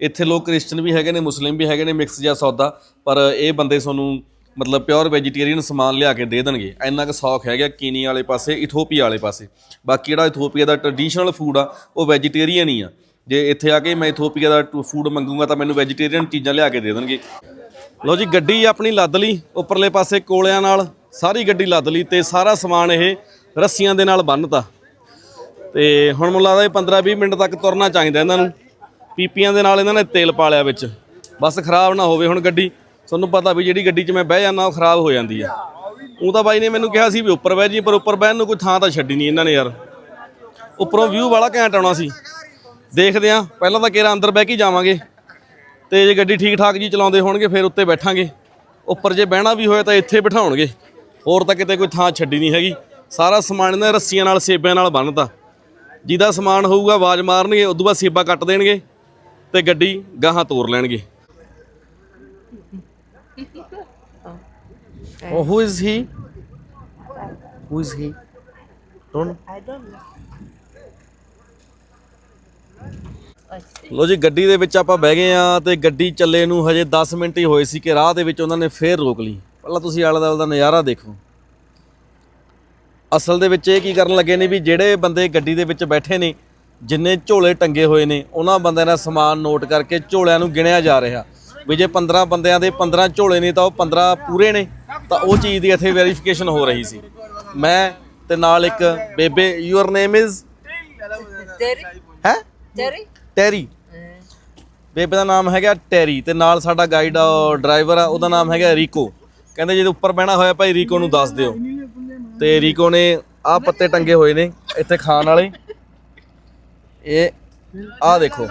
ਇੱਥੇ ਲੋਕ ਕ੍ਰਿਸਚਨ ਵੀ ਹੈਗੇ ਨੇ, ਮੁਸਲਿਮ ਵੀ ਹੈਗੇ ਨੇ ਮਿਕਸ ਜਿਹਾ ਸੌਦਾ। ਪਰ ਇਹ ਬੰਦੇ ਤੁਹਾਨੂੰ ਮਤਲਬ ਪਿਓਰ ਵੈਜੀਟੇਰੀਅਨ ਸਮਾਨ ਲਿਆ ਕੇ ਦੇ ਦੇਣਗੇ। ਇੰਨਾ ਕੁ ਸੌਖ ਹੈਗਾ ਕੀਨੀ ਵਾਲੇ ਪਾਸੇ, ਇਥੋਪੀਆ ਵਾਲੇ ਪਾਸੇ। ਬਾਕੀ ਜਿਹੜਾ ਇਥੋਪੀਆ ਦਾ ਟ੍ਰੈਡੀਸ਼ਨਲ ਫੂਡ ਆ, ਉਹ ਵੈਜੀਟੇਰੀਅਨ ਹੀ ਆ। ਜੇ ਇੱਥੇ ਆ ਕੇ ਮੈਂ ਇਥੋਪੀਆ ਦਾ ਫੂਡ ਮੰਗੂਗਾ ਤਾਂ ਮੈਨੂੰ ਵੈਜੀਟੇਰੀਅਨ ਚੀਜ਼ਾਂ ਲਿਆ ਕੇ ਦੇ ਦੇਣਗੇ। ਲਓ ਜੀ, ਗੱਡੀ ਆਪਣੀ ਲੱਦ ਲਈ, ਉੱਪਰਲੇ ਪਾਸੇ ਕੋਲਿਆਂ ਨਾਲ, ਸਾਰੀ ਗੱਡੀ ਲੱਦ ਲਈ ਤੇ ਸਾਰਾ ਸਮਾਨ ਇਹ ਰੱਸੀਆਂ ਦੇ ਨਾਲ ਬੰਨਤਾ। ਤੇ ਹੁਣ ਮੈਨੂੰ ਲੱਗਦਾ ਇਹ 15-20 ਮਿੰਟ ਤੱਕ ਤੁਰਨਾ ਚਾਹੀਦਾ ਇਹਨਾਂ ਨੂੰ। ਪੀਪੀਆਂ ਦੇ ਨਾਲ ਇਹਨਾਂ ਨੇ ਤੇਲ ਪਾ ਲਿਆ ਵਿੱਚ। ਬਸ ਖਰਾਬ ਨਾ ਹੋਵੇ ਹੁਣ ਗੱਡੀ। ਤੁਹਾਨੂੰ ਪਤਾ ਵੀ ਜਿਹੜੀ ਗੱਡੀ 'ਚ ਮੈਂ ਬਹਿ ਜਾਂਦਾ, ਉਹ ਖਰਾਬ ਹੋ ਜਾਂਦੀ ਆ। ਉਹ ਤਾਂ ਬਾਈ ਨੇ ਮੈਨੂੰ ਕਿਹਾ ਸੀ ਵੀ ਉੱਪਰ ਬਹਿ ਜੀ, ਪਰ ਉੱਪਰ ਬਹਿਣ ਨੂੰ ਕੋਈ ਥਾਂ ਤਾਂ ਛੱਡੀ ਨਹੀਂ ਇਹਨਾਂ ਨੇ ਯਾਰ। ਉੱਪਰੋਂ ਵਿਊ ਵਾਲਾ ਘੈਂਟ ਆਉਣਾ ਸੀ। ਦੇਖਦੇ ਆ, ਪਹਿਲਾਂ ਤਾਂ ਕਿਹੜਾ ਅੰਦਰ ਬਹਿ ਕੇ ਜਾਵਾਂਗੇ। ਤੇ ਜੇ ਗੱਡੀ ਠੀਕ ਠਾਕ ਜੀ ਚਲਾਉਂਦੇ ਹੋਣਗੇ, ਫਿਰ ਉੱਤੇ ਬੈਠਾਂਗੇ। ਉੱਪਰ ਜੇ ਬਹਿਣਾ ਵੀ ਹੋਇਆ ਤਾਂ ਇੱਥੇ ਬਿਠਾਉਣਗੇ। ਹੋਰ ਤਾਂ ਕਿਤੇ ਕੋਈ ਥਾਂ ਛੱਡੀ ਨਹੀਂ ਹੈਗੀ। ਸਾਰਾ ਸਮਾਨ ਇਹਨਾਂ ਰੱਸੀਆਂ ਨਾਲ, ਸੇਬਿਆਂ ਨਾਲ ਬੰਨਤਾ। ਜਿਹਦਾ ਸਮਾਨ ਹੋਊਗਾ, ਆਵਾਜ਼ ਮਾਰਨਗੇ, ਉਦੋਂ ਬਾਅਦ ਸੇਬਾ ਕੱਟ ਦੇਣਗੇ ਤੇ ਗੱਡੀ ਗਾਹਾਂ ਤੋਰ ਲੈਣਗੇ। Oh, who is he? Who is he? Don't. I don't know. ਲੋ ਜੀ ਗੱਡੀ ਦੇ ਵਿੱਚ ਆਪਾਂ ਬਹਿ ਗਏ ਆ ਤੇ ਗੱਡੀ ਚੱਲੇ ਨੂੰ ਹਜੇ 10 ਮਿੰਟ ਹੀ ਹੋਏ ਸੀ ਕਿ ਰਾਹ ਦੇ ਵਿੱਚ ਉਹਨਾਂ ਨੇ ਫੇਰ ਰੋਕ ਲਈ ਪਹਿਲਾਂ ਤੁਸੀਂ ਆਲੇ ਦੁਆਲੇ ਦਾ ਨਜ਼ਾਰਾ ਦੇਖੋ ਅਸਲ ਦੇ ਵਿੱਚ ਇਹ ਕੀ ਕਰਨ ਲੱਗੇ ਨੇ ਵੀ ਜਿਹੜੇ ਬੰਦੇ ਗੱਡੀ ਦੇ ਵਿੱਚ ਬੈਠੇ ਨੇ ਜਿੰਨੇ ਝੋਲੇ ਟੰਗੇ ਹੋਏ ਨੇ ਉਹਨਾਂ ਬੰਦਿਆਂ ਦਾ ਸਮਾਨ ਨੋਟ ਕਰਕੇ ਝੋਲਿਆਂ ਨੂੰ ਗਿਣਿਆ ਜਾ ਰਿਹਾ ਵੀ ਜੇ 15 ਬੰਦਿਆਂ ਦੇ 15 ਝੋਲੇ ਨੇ ਤਾਂ ਉਹ 15 ਪੂਰੇ ਨੇ ਤਾਂ ਉਹ ਚੀਜ਼ ਦੀ ਇੱਥੇ ਵੈਰੀਫਿਕੇਸ਼ਨ ਹੋ ਰਹੀ ਸੀ। ਮੈਂ ਤੇ ਨਾਲ ਇੱਕ ਬੇਬੇ ਯੂਅਰ ਨੇਮ ਇਜ਼ Terry? ਹੈ? Terry? ਟੈਰੀ ਬੇਬੇ ਦਾ ਨਾਮ ਹੈਗਾ ਟੈਰੀ ਤੇ ਨਾਲ ਸਾਡਾ ਗਾਈਡ ਡਰਾਈਵਰ ਆ ਉਹਦਾ ਨਾਮ ਹੈਗਾ ਰੀਕੋ ਕਹਿੰਦੇ ਜੇ ਉੱਪਰ ਬਹਿਣਾ ਹੋਇਆ ਭਾਈ ਰੀਕੋ ਨੂੰ ਦੱਸ ਦਿਓ। ਤੇ ਰੀਕੋ ਨੇ ਆਹ ਪੱਤੇ ਟੰਗੇ ਹੋਏ ਨੇ ਇੱਥੇ ਖਾਣ ਵਾਲੇ। ਇਹ ਆਹ ਦੇਖੋ।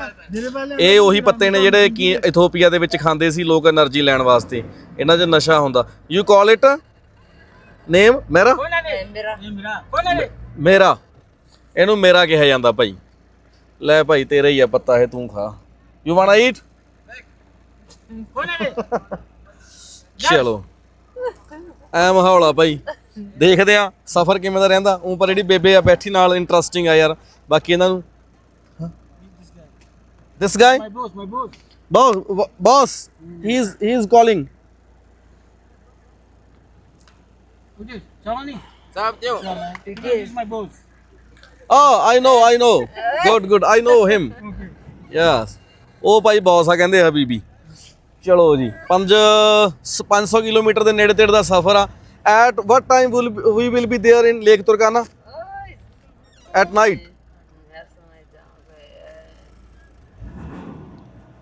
ਇਹ ਉਹੀ ਪੱਤੇ ਨੇ ਜਿਹੜੇ ਕੀ ਇਥੋਪੀਆ ਦੇ ਵਿੱਚ ਖਾਂਦੇ ਸੀ ਲੋਕ એનર્ਜੀ ਲੈਣ ਵਾਸਤੇ। ਇਹਨਾਂ 'ਚ ਨਸ਼ਾ ਹੁੰਦਾ। ਯੂ ਕਾਲ ਇਟ ਨੇਮ ਮੇਰਾ? ਮੇਰਾ। ਇਹਨੂੰ ਮੇਰਾ ਕਿਹਾ ਜਾਂਦਾ ਭਾਈ। ਲੈ ਭਾਈ ਤੇਰਾ ਹੀ ਆ ਪੱਤਾ ਹੈ ਤੂੰ ਖਾ। ਯੂ ਵਾਂਟ ਈਟ ਚਲੋ। ਐ ਮਹੌਲਾ ਭਾਈ। ਦੇਖਦੇ ਆ ਸਫ਼ਰ ਕਿਵੇਂ ਦਾ ਰਹਿੰਦਾ। ਉਹ ਪਰ ਜਿਹੜੀ ਬੇਬੇ ਆ ਬੈਠੀ ਨਾਲ ਇੰਟਰਸਟਿੰਗ ਆ ਯਾਰ। ਬਾਕੀ ਇਹਨਾਂ ਨੂੰ ਦਿਸ ਗਾਈ My boss, my boss. boss boss he is he is calling Okay, Shalani. It This is. is my boss. Oh, I know, I know. Good, good. I know him. Yes. ਉਹ ਭਾਈ ਬੌਸ ਆ ਕਹਿੰਦੇ ਹਬੀਬੀ ਚਲੋ ਜੀ 5 500 ਕਿਲੋਮੀਟਰ ਦੇ ਨੇੜੇ ਤੇੜੇ ਦਾ ਸਫ਼ਰ ਆ at what time will we will be there in lake turkana at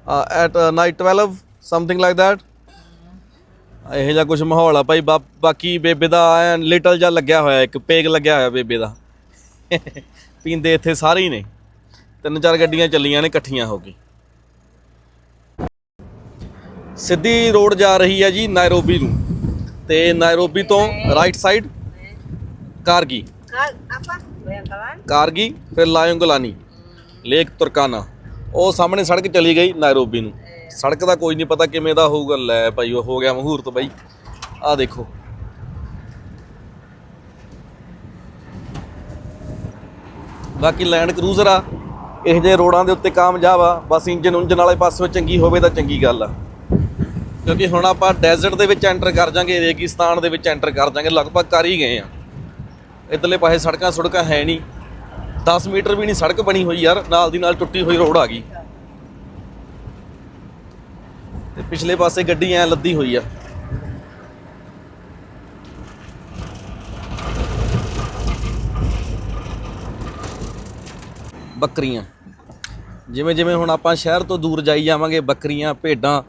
at uh, night 12 something like that. ਇਹੋ ਜਿਹਾ ਕੁਝ ਮਾਹੌਲ ਆ ਭਾਈ ਬਾ- ਬਾਕੀ ਬੇਬੇ ਦਾ ਲਿਟਲ ਜਿਹਾ ਲੱਗਿਆ ਹੋਇਆ ਇੱਕ ਪੇਗ ਲੱਗਿਆ ਹੋਇਆ ਬੇਬੇ ਦਾ। *laughs* ਪੀਂਦੇ ਇੱਥੇ ਸਾਰੇ ਹੀ ਨੇ। ਤਿੰਨ ਚਾਰ ਗੱਡੀਆਂ ਚੱਲੀਆਂ ਨੇ ਇਕੱਠੀਆਂ ਹੋ ਕੇ। ਸਿੱਧੀ ਰੋਡ ਜਾ ਰਹੀ ਹੈ ਜੀ ਨਾਇਰੋਬੀ ਨੂੰ। ਤੇ ਨਾਇਰੋਬੀ ਤੋਂ ਰਾਈਟ ਸਾਈਡ ਕਾਰਗੀ? ਕਾਰਗੀ ਫਿਰ ਲਾਇੰਗਲਾਨੀ ਲੇਕ ਤੁਰਕਾਨਾ ਉਹ ਸਾਹਮਣੇ ਸੜਕ ਚਲੀ ਗਈ ਨਾਇਰੋਬੀ ਨੂੰ। ਸੜਕ ਦਾ ਕੋਈ ਨਹੀਂ ਪਤਾ ਕਿਵੇਂ ਦਾ ਹੋਊਗਾ, ਲੈ ਭਾਈ, ਉਹ ਹੋ ਗਿਆ ਮਹੂਰਤ ਬਾਈ। ਆਹ ਦੇਖੋ। ਬਾਕੀ ਲੈਂਡ ਕਰੂਜ਼ਰ ਆ। ਇਹ ਜੇ ਰੋਡਾਂ ਦੇ ਉੱਤੇ ਕਾਮਯਾਬ ਆ। ਬਸ ਇੰਜਨ ਉਂਜਨ ਵਾਲੇ ਪਾਸਿਓਂ ਚੰਗੀ ਹੋਵੇ ਤਾਂ ਚੰਗੀ ਗੱਲ ਆ। ਕਿਉਂਕਿ ਹੁਣ ਆਪਾਂ ਡੈਜ਼ਰਟ ਦੇ ਵਿੱਚ ਐਂਟਰ ਕਰ ਜਾਾਂਗੇ, ਰੇਗਿਸਤਾਨ ਦੇ ਵਿੱਚ ਐਂਟਰ ਕਰ ਜਾਾਂਗੇ, ਲਗਭਗ ਕਰ ਹੀ ਗਏ ਆ। ਇਧਰਲੇ ਪਾਸੇ ਸੜਕਾਂ ਸੜਕਾਂ ਹੈ ਨਹੀਂ। 10 ਮੀਟਰ ਵੀ ਨਹੀਂ ਸੜਕ ਬਣੀ ਹੋਈ ਯਾਰ, ਨਾਲ ਦੀ ਨਾਲ ਟੁੱਟੀ ਹੋਈ ਰੋਡ ਆ ਗਈ। ਤੇ ਪਿਛਲੇ ਪਾਸੇ ਗੱਡੀ ਐ ਲੱਦੀ ਹੋਈ ਆ। ਬੱਕਰੀਆਂ। ਜਿਵੇਂ ਜਿਵੇਂ ਹੁਣ ਆਪਾਂ ਸ਼ਹਿਰ ਤੋਂ ਦੂਰ ਜਾਈ ਜਾਵਾਂਗੇ, ਬੱਕਰੀਆਂ, ਭੇਡਾਂ,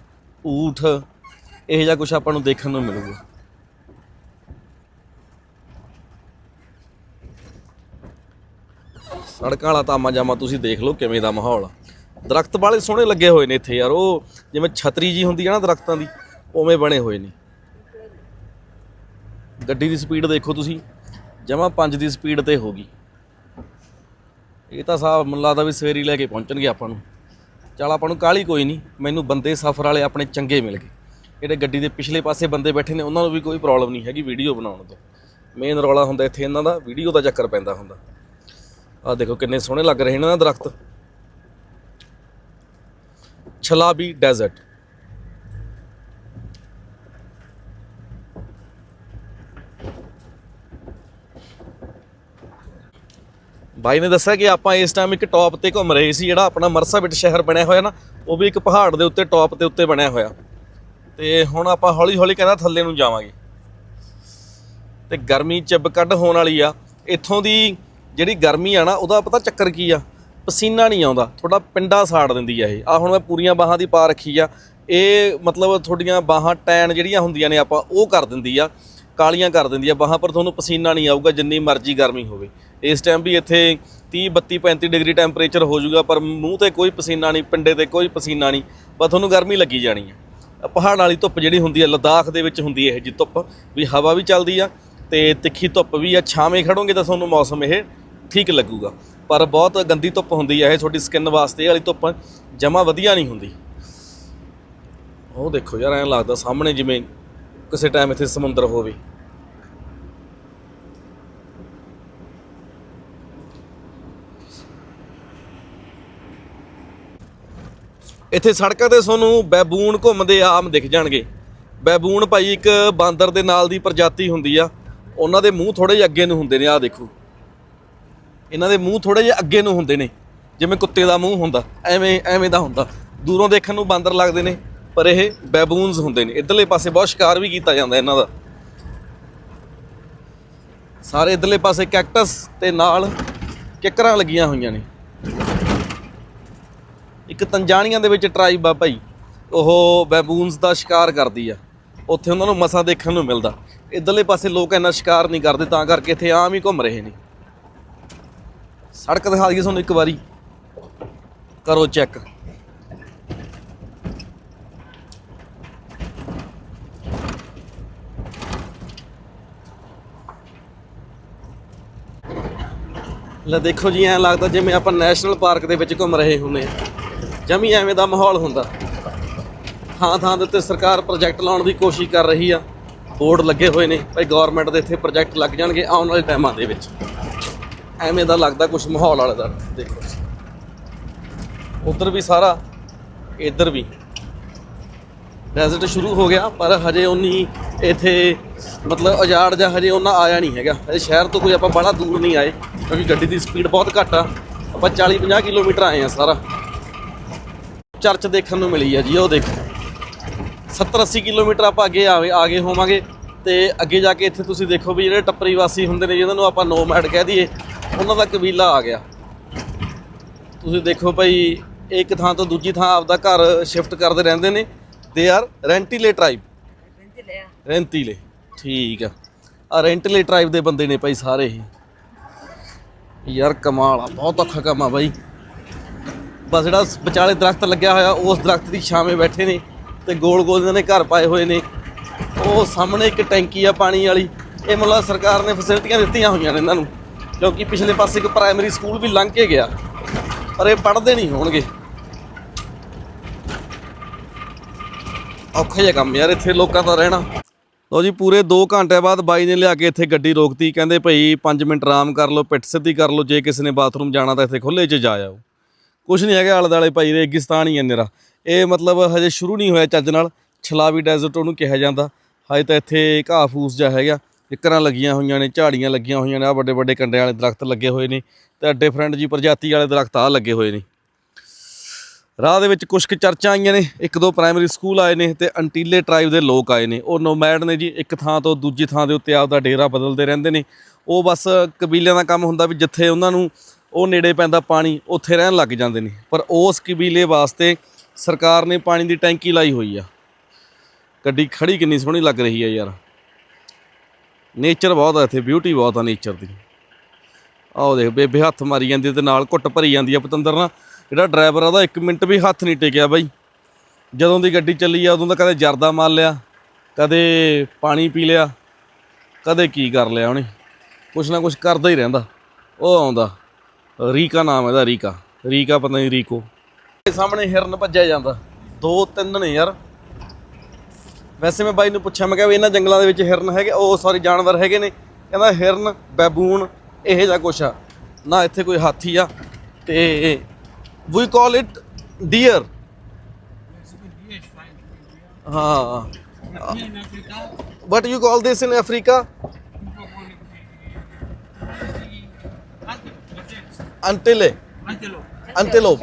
ਊਠ, ਇਹੋ ਜਿਹਾ ਕੁਝ ਆਪਾਂ ਨੂੰ ਦੇਖਣ ਨੂੰ ਮਿਲੂਗਾ। ਸੜਕਾਂ ਵਾਲਾ ਤਾਮਾ ਜਾਮਾ ਤੁਸੀਂ ਦੇਖ ਲਓ ਕਿਵੇਂ ਦਾ ਮਾਹੌਲ ਆ। ਦਰਖਤ ਵਾਲੇ ਸੋਹਣੇ ਲੱਗੇ ਹੋਏ ਨੇ ਇੱਥੇ ਯਾਰ, ਉਹ ਜਿਵੇਂ ਛਤਰੀ ਜੀ ਹੁੰਦੀ ਆ ਨਾ ਦਰਖਤਾਂ ਦੀ, ਉਵੇਂ ਬਣੇ ਹੋਏ ਨੇ। ਗੱਡੀ ਦੀ ਸਪੀਡ ਦੇਖੋ ਤੁਸੀਂ, ਜਮਾ 5 ਦੀ ਸਪੀਡ ਤੇ ਹੋ ਗਈ। ਇਹ ਤਾਂ ਸਾਹ ਮੈਨੂੰ ਲੱਗਦਾ ਵੀ ਸਵੇਰੀ ਲੈ ਕੇ ਪਹੁੰਚਣਗੇ ਆਪਾਂ ਨੂੰ। ਚੱਲ ਆਪਾਂ ਨੂੰ ਕਾਲੀ ਕੋਈ ਨਹੀਂ, ਮੈਨੂੰ ਬੰਦੇ ਸਫ਼ਰ ਵਾਲੇ ਆਪਣੇ ਚੰਗੇ ਮਿਲ ਗਏ। ਜਿਹੜੇ ਗੱਡੀ ਦੇ ਪਿਛਲੇ ਪਾਸੇ ਬੰਦੇ ਬੈਠੇ ਨੇ, ਉਹਨਾਂ ਨੂੰ ਵੀ ਕੋਈ ਪ੍ਰੋਬਲਮ ਨਹੀਂ ਹੈਗੀ ਵੀਡੀਓ ਬਣਾਉਣ ਤੋਂ। ਮੇਨ ਰੌਲਾ ਹੁੰਦਾ ਇੱਥੇ ਇਹਨਾਂ ਦਾ, ਵੀਡੀਓ ਦਾ ਚੱਕਰ ਪੈਂਦਾ ਹੁੰਦਾ। ਆਹ ਦੇਖੋ ਕਿੰਨੇ ਸੋਹਣੇ ਲੱਗ ਰਹੇ ਨੇ ਨਾ ਦਰਖਤ। ਛਲਾਬੀ ਡੈਜ਼ਰਟ। ਬਾਈ ਨੇ ਦੱਸਿਆ ਕਿ ਆਪਾਂ ਇਸ ਟਾਈਮ ਇੱਕ ਟੌਪ ਤੇ ਘੁੰਮ ਰਹੇ ਸੀ, ਜਿਹੜਾ ਆਪਣਾ ਮਰਸਾਬਿਟ ਸ਼ਹਿਰ ਬਣਿਆ ਹੋਇਆ ਨਾ, ਉਹ ਵੀ ਇੱਕ ਪਹਾੜ ਦੇ ਉੱਤੇ ਟੌਪ ਦੇ ਉੱਤੇ ਬਣਿਆ ਹੋਇਆ। ਤੇ ਹੁਣ ਆਪਾਂ ਹੌਲੀ ਹੌਲੀ ਕਹਿੰਦਾ ਥੱਲੇ ਨੂੰ ਜਾਵਾਂਗੇ। ਤੇ ਗਰਮੀ ਚਿੱਬ ਕੱਢ ਹੋਣ ਵਾਲੀ ਆ। ਇੱਥੋਂ ਦੀ ਜਿਹੜੀ ਗਰਮੀ ਆ ਨਾ, ਉਹਦਾ ਪਤਾ ਚੱਕਰ ਕੀ ਆ? ਪਸੀਨਾ ਨਹੀਂ ਆਉਂਦਾ। ਤੁਹਾਡਾ ਪਿੰਡਾ ਸਾੜ ਦਿੰਦੀ ਆ ਇਹ। ਆ ਹੁਣ ਮੈਂ ਪੂਰੀਆਂ ਬਾਹਾਂ ਦੀ ਪਾ ਰੱਖੀ ਆ। ਇਹ ਮਤਲਬ ਤੁਹਾਡੀਆਂ ਬਾਹਾਂ ਟੈਨ ਜਿਹੜੀਆਂ ਹੁੰਦੀਆਂ ਨੇ ਆਪਾਂ, ਉਹ ਕਰ ਦਿੰਦੀ ਆ। ਕਾਲੀਆਂ ਕਰ ਦਿੰਦੀ ਆ ਬਾਹਾਂ, ਪਰ ਤੁਹਾਨੂੰ ਪਸੀਨਾ ਨਹੀਂ ਆਊਗਾ, ਜਿੰਨੀ ਮਰਜ਼ੀ ਗਰਮੀ ਹੋਵੇ। ਇਸ ਟਾਈਮ ਵੀ ਇੱਥੇ 30 32 35 ਡਿਗਰੀ ਟੈਂਪਰੇਚਰ ਹੋ ਜਾਊਗਾ, ਪਰ ਮੂੰਹ ਤੇ ਕੋਈ ਪਸੀਨਾ ਨਹੀਂ, ਪਿੰਡੇ ਤੇ ਕੋਈ ਪਸੀਨਾ ਨਹੀਂ, ਪਰ ਤੁਹਾਨੂੰ ਗਰਮੀ ਲੱਗੀ ਜਾਣੀ ਆ। ਪਹਾੜਾਂ ਵਾਲੀ ਧੁੱਪ ਜਿਹੜੀ ਹੁੰਦੀ ਹੈ ਲਦਾਖ ਦੇ ਵਿੱਚ ਹੁੰਦੀ ਹੈ ਇਹ ਜੀ ਧੁੱਪ, ਵੀ ਹਵਾ ਵੀ ਚੱਲਦੀ ਆ ਤੇ ਤਿੱਖੀ ਧੁੱਪ ਵੀ ਆ। ਛਾਵੇਂ ਖੜੋਗੇ ਤਾਂ ਤੁਹਾਨੂੰ ਮੌਸਮ ਇਹ ਠੀਕ ਲੱਗੂਗਾ। ਪਰ ਬਹੁਤ ਗੰਦੀ ਧੁੱਪ ਹੁੰਦੀ ਹੈ ਇਹ ਤੁਹਾਡੀ ਸਕਿਨ ਵਾਸਤੇ, ਇਹ ਵਾਲੀ ਧੁੱਪ ਜਮਾ ਵਧੀਆ ਨਹੀਂ ਹੁੰਦੀ। ਉਹ ਦੇਖੋ ਯਾਰ, ਐਂ ਲੱਗਦਾ ਸਾਹਮਣੇ ਜਿਵੇਂ ਕਿਸੇ ਟਾਈਮ ਇੱਥੇ ਸਮੁੰਦਰ ਹੋਵੇ। ਇੱਥੇ ਸੜਕਾਂ ਤੇ ਤੁਹਾਨੂੰ ਬੈਬੂਨ ਘੁੰਮਦੇ ਆਮ ਦਿਖ ਜਾਣਗੇ। ਬੈਬੂਨ ਭਾਈ ਇੱਕ ਬਾਂਦਰ ਦੇ ਨਾਲ ਦੀ ਪ੍ਰਜਾਤੀ ਹੁੰਦੀ ਆ। ਉਹਨਾਂ ਦੇ ਮੂੰਹ ਥੋੜੇ ਜਿਹੇ ਅੱਗੇ ਨੂੰ ਹੁੰਦੇ ਨੇ, ਆਹ ਦੇਖੋ। ਇਹਨਾਂ ਦੇ ਮੂੰਹ ਥੋੜੇ ਜਿਹੇ ਅੱਗੇ ਨੂੰ ਹੁੰਦੇ ਨੇ, ਜਿਵੇਂ ਕੁੱਤੇ ਦਾ ਮੂੰਹ ਹੁੰਦਾ, ਐਵੇਂ ਐਵੇਂ ਦਾ ਹੁੰਦਾ। ਦੂਰੋਂ ਦੇਖਣ ਨੂੰ ਬਾਂਦਰ ਲੱਗਦੇ ਨੇ, ਪਰ ਇਹ ਬੈਬੂਨਸ ਹੁੰਦੇ ਨੇ। ਇਧਰਲੇ ਪਾਸੇ ਬਹੁਤ ਸ਼ਿਕਾਰ ਵੀ ਕੀਤਾ ਜਾਂਦਾ ਇਹਨਾਂ ਦਾ। ਸਾਰੇ ਇਧਰਲੇ ਪਾਸੇ ਕੈਕਟਸ ਤੇ ਨਾਲ ਕਿੱਕਰਾਂ ਲੱਗੀਆਂ ਹੋਈਆਂ ਨੇ। ਇੱਕ ਤੰਜਾਨੀਆ ਦੇ ਵਿੱਚ ਟਰਾਈਬ ਆ ਭਾਈ, ਉਹ ਬੈਬੂਨਸ ਦਾ ਸ਼ਿਕਾਰ ਕਰਦੀ ਆ। ਉੱਥੇ ਉਹਨਾਂ ਨੂੰ ਮਸਾ ਦੇਖਣ ਨੂੰ ਮਿਲਦਾ। ਇਧਰਲੇ ਪਾਸੇ ਲੋਕ ਇੰਨਾ ਸ਼ਿਕਾਰ ਨਹੀਂ ਕਰਦੇ, ਤਾਂ ਕਰਕੇ ਇੱਥੇ ਆਮ ਹੀ ਘੁੰਮ ਰਹੇ ਨੇ। ਸੜਕ ਦਿਖਾ ਦਈਏ ਤੁਹਾਨੂੰ ਇੱਕ ਵਾਰੀ। ਕਰੋ ਚੈੱਕ। ਲੈ ਦੇਖੋ ਜੀ, ਐਂ ਲੱਗਦਾ ਜਿਵੇਂ ਆਪਾਂ ਨੈਸ਼ਨਲ ਪਾਰਕ ਦੇ ਵਿੱਚ ਘੁੰਮ ਰਹੇ ਹੁੰਦੇ ਆ ਜਮੀ ਐਵੇਂ ਦਾ ਮਾਹੌਲ ਹੁੰਦਾ। ਥਾਂ ਥਾਂ ਦੇ ਉੱਤੇ ਸਰਕਾਰ ਪ੍ਰੋਜੈਕਟ ਲਾਉਣ ਦੀ ਕੋਸ਼ਿਸ਼ ਕਰ ਰਹੀ ਆ। ਬੋਰਡ ਲੱਗੇ ਹੋਏ ਨੇ। ਭਾਈ ਗਵਰਨਮੈਂਟ ਦੇ ਇੱਥੇ ਪ੍ਰੋਜੈਕਟ ਲੱਗ ਜਾਣਗੇ ਆਉਣ ਵਾਲੇ ਟਾਈਮਾਂ ਦੇ ਵਿੱਚ। ਐਵੇਂ ਦਾ ਲੱਗਦਾ ਕੁਝ ਮਾਹੌਲ ਵਾਲੇ ਦਾ। ਦੇਖੋ। ਉਧਰ ਵੀ ਸਾਰਾ, ਇੱਧਰ ਵੀ। ਡੈਜ਼ਰਟ ਸ਼ੁਰੂ ਹੋ ਗਿਆ, ਪਰ ਹਜੇ ਉਨੀ ਇੱਥੇ ਮਤਲਬ ਉਜਾੜ ਜਾਂ ਹਜੇ ਉਹਨਾਂ ਆਇਆ ਨਹੀਂ ਹੈਗਾ। ਹਜੇ ਸ਼ਹਿਰ ਤੋਂ ਕੋਈ ਆਪਾਂ ਬੜਾ ਦੂਰ ਨਹੀਂ ਆਏ, ਕਿਉਂਕਿ ਗੱਡੀ ਦੀ ਸਪੀਡ ਬਹੁਤ ਘੱਟ ਆ। ਆਪਾਂ 40 50 ਕਿਲੋਮੀਟਰ ਆਏ ਆ ਸਾਰਾ। ਚਰਚ ਦੇਖਣ ਨੂੰ ਮਿਲੀ ਆ ਜੀ, ਉਹ ਦੇਖੋ। 70 80 ਕਿਲੋਮੀਟਰ ਆਪਾਂ ਅੱਗੇ ਆਵੇ, ਆਗੇ ਹੋਵਾਂਗੇ ਤੇ ਅੱਗੇ ਜਾ ਕੇ ਇੱਥੇ ਤੁਸੀਂ ਦੇਖੋ ਵੀ ਜਿਹੜੇ ਟੱਪਰੀ ਵਾਸੀ ਹੁੰਦੇ ਨੇ, ਜਿਹਨਾਂ ਨੂੰ ਆਪਾਂ ਨੋਮੈਡ ਕਹਿ ਦਈਏ ਉਹਨਾਂ ਦਾ ਕਬੀਲਾ ਆ ਗਿਆ। ਤੁਸੀਂ ਦੇਖੋ ਭਾਈ, ਇੱਕ ਥਾਂ ਤੋਂ ਦੂਜੀ ਥਾਂ ਆਪਦਾ ਘਰ ਸ਼ਿਫਟ ਕਰਦੇ ਰਹਿੰਦੇ ਨੇ। ਦੇ ਆਰ ਰੈਂਟੀਲੇ ਟ੍ਰਾਈਬ Vente ਰੈਂਟੀਲੇ ਠੀਕ ਆ। ਆ ਰੈਂਟੀਲੇ ਟ੍ਰਾਈਬ ਦੇ ਬੰਦੇ ਨੇ ਭਾਈ ਸਾਰੇ ਹੀ। ਯਾਰ ਕਮਾਲ ਆ, ਬਹੁਤ ਔਖਾ ਕੰਮ ਆ ਬਾਈ ਬਸ ਜਿਹੜਾ ਵਿਚਾਲੇ ਦਰਖਤ ਲੱਗਿਆ ਹੋਇਆ, ਉਸ ਦਰਖਤ ਦੀ ਛਾਵੇਂ ਬੈਠੇ ਨੇ ਤੇ ਗੋਲ ਗੋਲ ਇਹਨਾਂ ਨੇ ਘਰ ਪਾਏ ਹੋਏ ਨੇ। ਉਹ ਸਾਹਮਣੇ ਇੱਕ ਟੈਂਕੀ ਆ ਪਾਣੀ ਵਾਲੀ। ਇਹ ਮਤਲਬ ਸਰਕਾਰ ਨੇ ਫੈਸਿਲਿਟੀਆਂ ਦਿੱਤੀਆਂ ਹੋਈਆਂ ਨੇ ਇਹਨਾਂ ਨੂੰ। ਕਿਉਂਕਿ ਪਿਛਲੇ ਪਾਸੇ ਇੱਕ ਪ੍ਰਾਇਮਰੀ ਸਕੂਲ ਵੀ ਲੰਘ ਕੇ ਗਿਆ, ਪਰ ਇਹ ਪੜ੍ਹਦੇ ਨਹੀਂ ਹੋਣਗੇ। ਔਖਾ ਜਿਹਾ ਕੰਮ ਯਾਰ ਇੱਥੇ ਲੋਕਾਂ ਦਾ ਰਹਿਣਾ। ਲੋ ਜੀ, ਪੂਰੇ 2 ਘੰਟੇ ਬਾਅਦ ਬਾਈ ਨੇ ਲਿਆ ਕੇ ਇੱਥੇ ਗੱਡੀ ਰੋਕਤੀ, ਕਹਿੰਦੇ ਭਈ 5 ਮਿੰਟ ਆਰਾਮ ਕਰ ਲਓ, ਪਿੱਠ ਸਿੱਧੀ ਕਰ ਲਓ, ਜੇ ਕਿਸੇ ਨੇ ਬਾਥਰੂਮ ਜਾਣਾ ਤਾਂ ਇੱਥੇ ਖੁੱਲੇ 'ਚ ਜਾ ਆਓ। ਕੁਝ ਨਹੀਂ ਹੈਗਾ ਆਲੇ ਦਾਲੇ ਭਾਈ, ਰੇਗਿਸਤਾਨ ਹੀ ਹੈ ਨਿਰਾ ਇਹ ਮਤਲਬ ਹਜੇ ਸ਼ੁਰੂ ਨਹੀਂ ਹੋਇਆ ਚੱਜ ਨਾਲ, ਛਲਾਵੀ ਡੈਜ਼ਰਟ ਉਹਨੂੰ ਕਿਹਾ ਜਾਂਦਾ। ਹਜੇ ਤਾਂ ਇੱਥੇ ਘਾਹ ਫੂਸ ਜਿਹਾ ਹੈਗਾ। ਕਿੱਕਰਾਂ ਲੱਗੀਆਂ ਹੋਈਆਂ ਨੇ, ਝਾੜੀਆਂ ਲੱਗੀਆਂ ਹੋਈਆਂ ਨੇ ਆ ਵੱਡੇ ਵੱਡੇ ਕੰਡਿਆਂ ਵਾਲੇ ਦਰਖਤ ਲੱਗੇ ਹੋਏ ਨੇ ਤੇ ਡਿਫਰੈਂਟ ਜੀ ਪ੍ਰਜਾਤੀ ਵਾਲੇ ਦਰਖਤ ਆ ਲੱਗੇ ਹੋਏ ਨੇ। ਰਾਹ ਦੇ ਵਿੱਚ ਕੁਝ ਕੁ ਚਰਚਾਂ ਆਈਆਂ ਨੇ, ਇੱਕ ਦੋ ਪ੍ਰਾਇਮਰੀ ਸਕੂਲ ਆਏ ਨੇ ਤੇ ਅੰਟੀਲੇ ਟ੍ਰਾਈਬ ਦੇ ਲੋਕ ਆਏ ਨੇ। ਉਹ ਨੋਮੈਡ ਨੇ ਜੀ, ਇੱਕ ਥਾਂ ਤੋਂ ਦੂਜੀ ਥਾਂ ਦੇ ਉੱਤੇ ਆਪਦਾ ਡੇਰਾ ਬਦਲਦੇ ਰਹਿੰਦੇ ਨੇ। ਉਹ ਬਸ ਕਬੀਲਿਆਂ ਦਾ ਕੰਮ ਹੁੰਦਾ ਵੀ ਜਿੱਥੇ ਉਹਨਾਂ ਨੂੰ ਉਹ ਨੇੜੇ ਪੈਂਦਾ ਪਾਣੀ, ਉੱਥੇ ਰਹਿਣ ਲੱਗ ਜਾਂਦੇ ਨੇ। ਪਰ ਉਸ ਕਬੀਲੇ ਵਾਸਤੇ ਸਰਕਾਰ ਨੇ ਪਾਣੀ ਦੀ ਟੈਂਕੀ ਲਾਈ ਹੋਈ ਆ। ਗੱਡੀ ਖੜੀ ਕਿੰਨੀ ਸੋਹਣੀ ਲੱਗ ਰਹੀ ਹੈ ਯਾਰ। ਨੇਚਰ ਬਹੁਤ ਆ ਇੱਥੇ ਬਿਊਟੀ ਬਹੁਤ ਆ ਨੇਚਰ ਦੀ। ਆਹ ਦੇਖ, ਬੇਬੇ ਹੱਥ ਮਾਰੀ ਜਾਂਦੀ ਆ ਤੇ ਨਾਲ ਘੁੱਟ ਭਰੀ ਜਾਂਦੀ ਆ ਪਤੰਦਰ ਨਾਲ। ਜਿਹੜਾ ਡਰਾਈਵਰ ਆ ਉਹਦਾ 1 ਮਿੰਟ ਵੀ ਹੱਥ ਨਹੀਂ ਟਿਕਿਆ ਬਾਈ। ਜਦੋਂ ਦੀ ਗੱਡੀ ਚੱਲੀ ਆ, ਉਦੋਂ ਦਾ ਕਦੇ ਜਰਦਾ ਮਾਰ ਲਿਆ, ਕਦੇ ਪਾਣੀ ਪੀ ਲਿਆ, ਕਦੇ ਕੀ ਕਰ ਲਿਆ ਉਹਨੇ। ਕੁਛ ਨਾ ਕੁਛ ਕਰਦਾ ਹੀ ਰਹਿੰਦਾ, ਉਹ ਆਉਂਦਾ। ਰੀਕਾ ਨਾਮ ਇਹਦਾ ਰੀਕਾ ਰੀਕਾ ਪਤਾ ਨਹੀਂ ਰੀਕੋ। ਸਾਹਮਣੇ ਹਿਰਨ ਭੱਜਿਆ ਜਾਂਦਾ। ਦੋ ਤਿੰਨ ਨੇ ਯਾਰ। ਵੈਸੇ ਮੈਂ ਬਾਈ ਨੂੰ ਪੁੱਛਿਆ, ਮੈਂ ਕਿਹਾ ਵੀ ਇਹਨਾਂ ਜੰਗਲਾਂ ਦੇ ਵਿੱਚ ਹਿਰਨ ਹੈਗੇ? ਉਹ ਸੌਰੀ ਜਾਨਵਰ ਹੈਗੇ ਨੇ। ਕਹਿੰਦਾ ਹਿਰਨ, ਬੈਬੂਨ, ਇਹੋ ਜਿਹਾ ਕੁਛ ਆ। ਨਾ ਇੱਥੇ ਕੋਈ ਹਾਥੀ ਆ, ਤੇ ਵੀ ਕਾਲ ਇਟ ਡੀਅਰ ਹਾਂ। ਵਟ you call this in Africa ਅੰਟਿਲੇ ਅੰਟਿਲੋਪ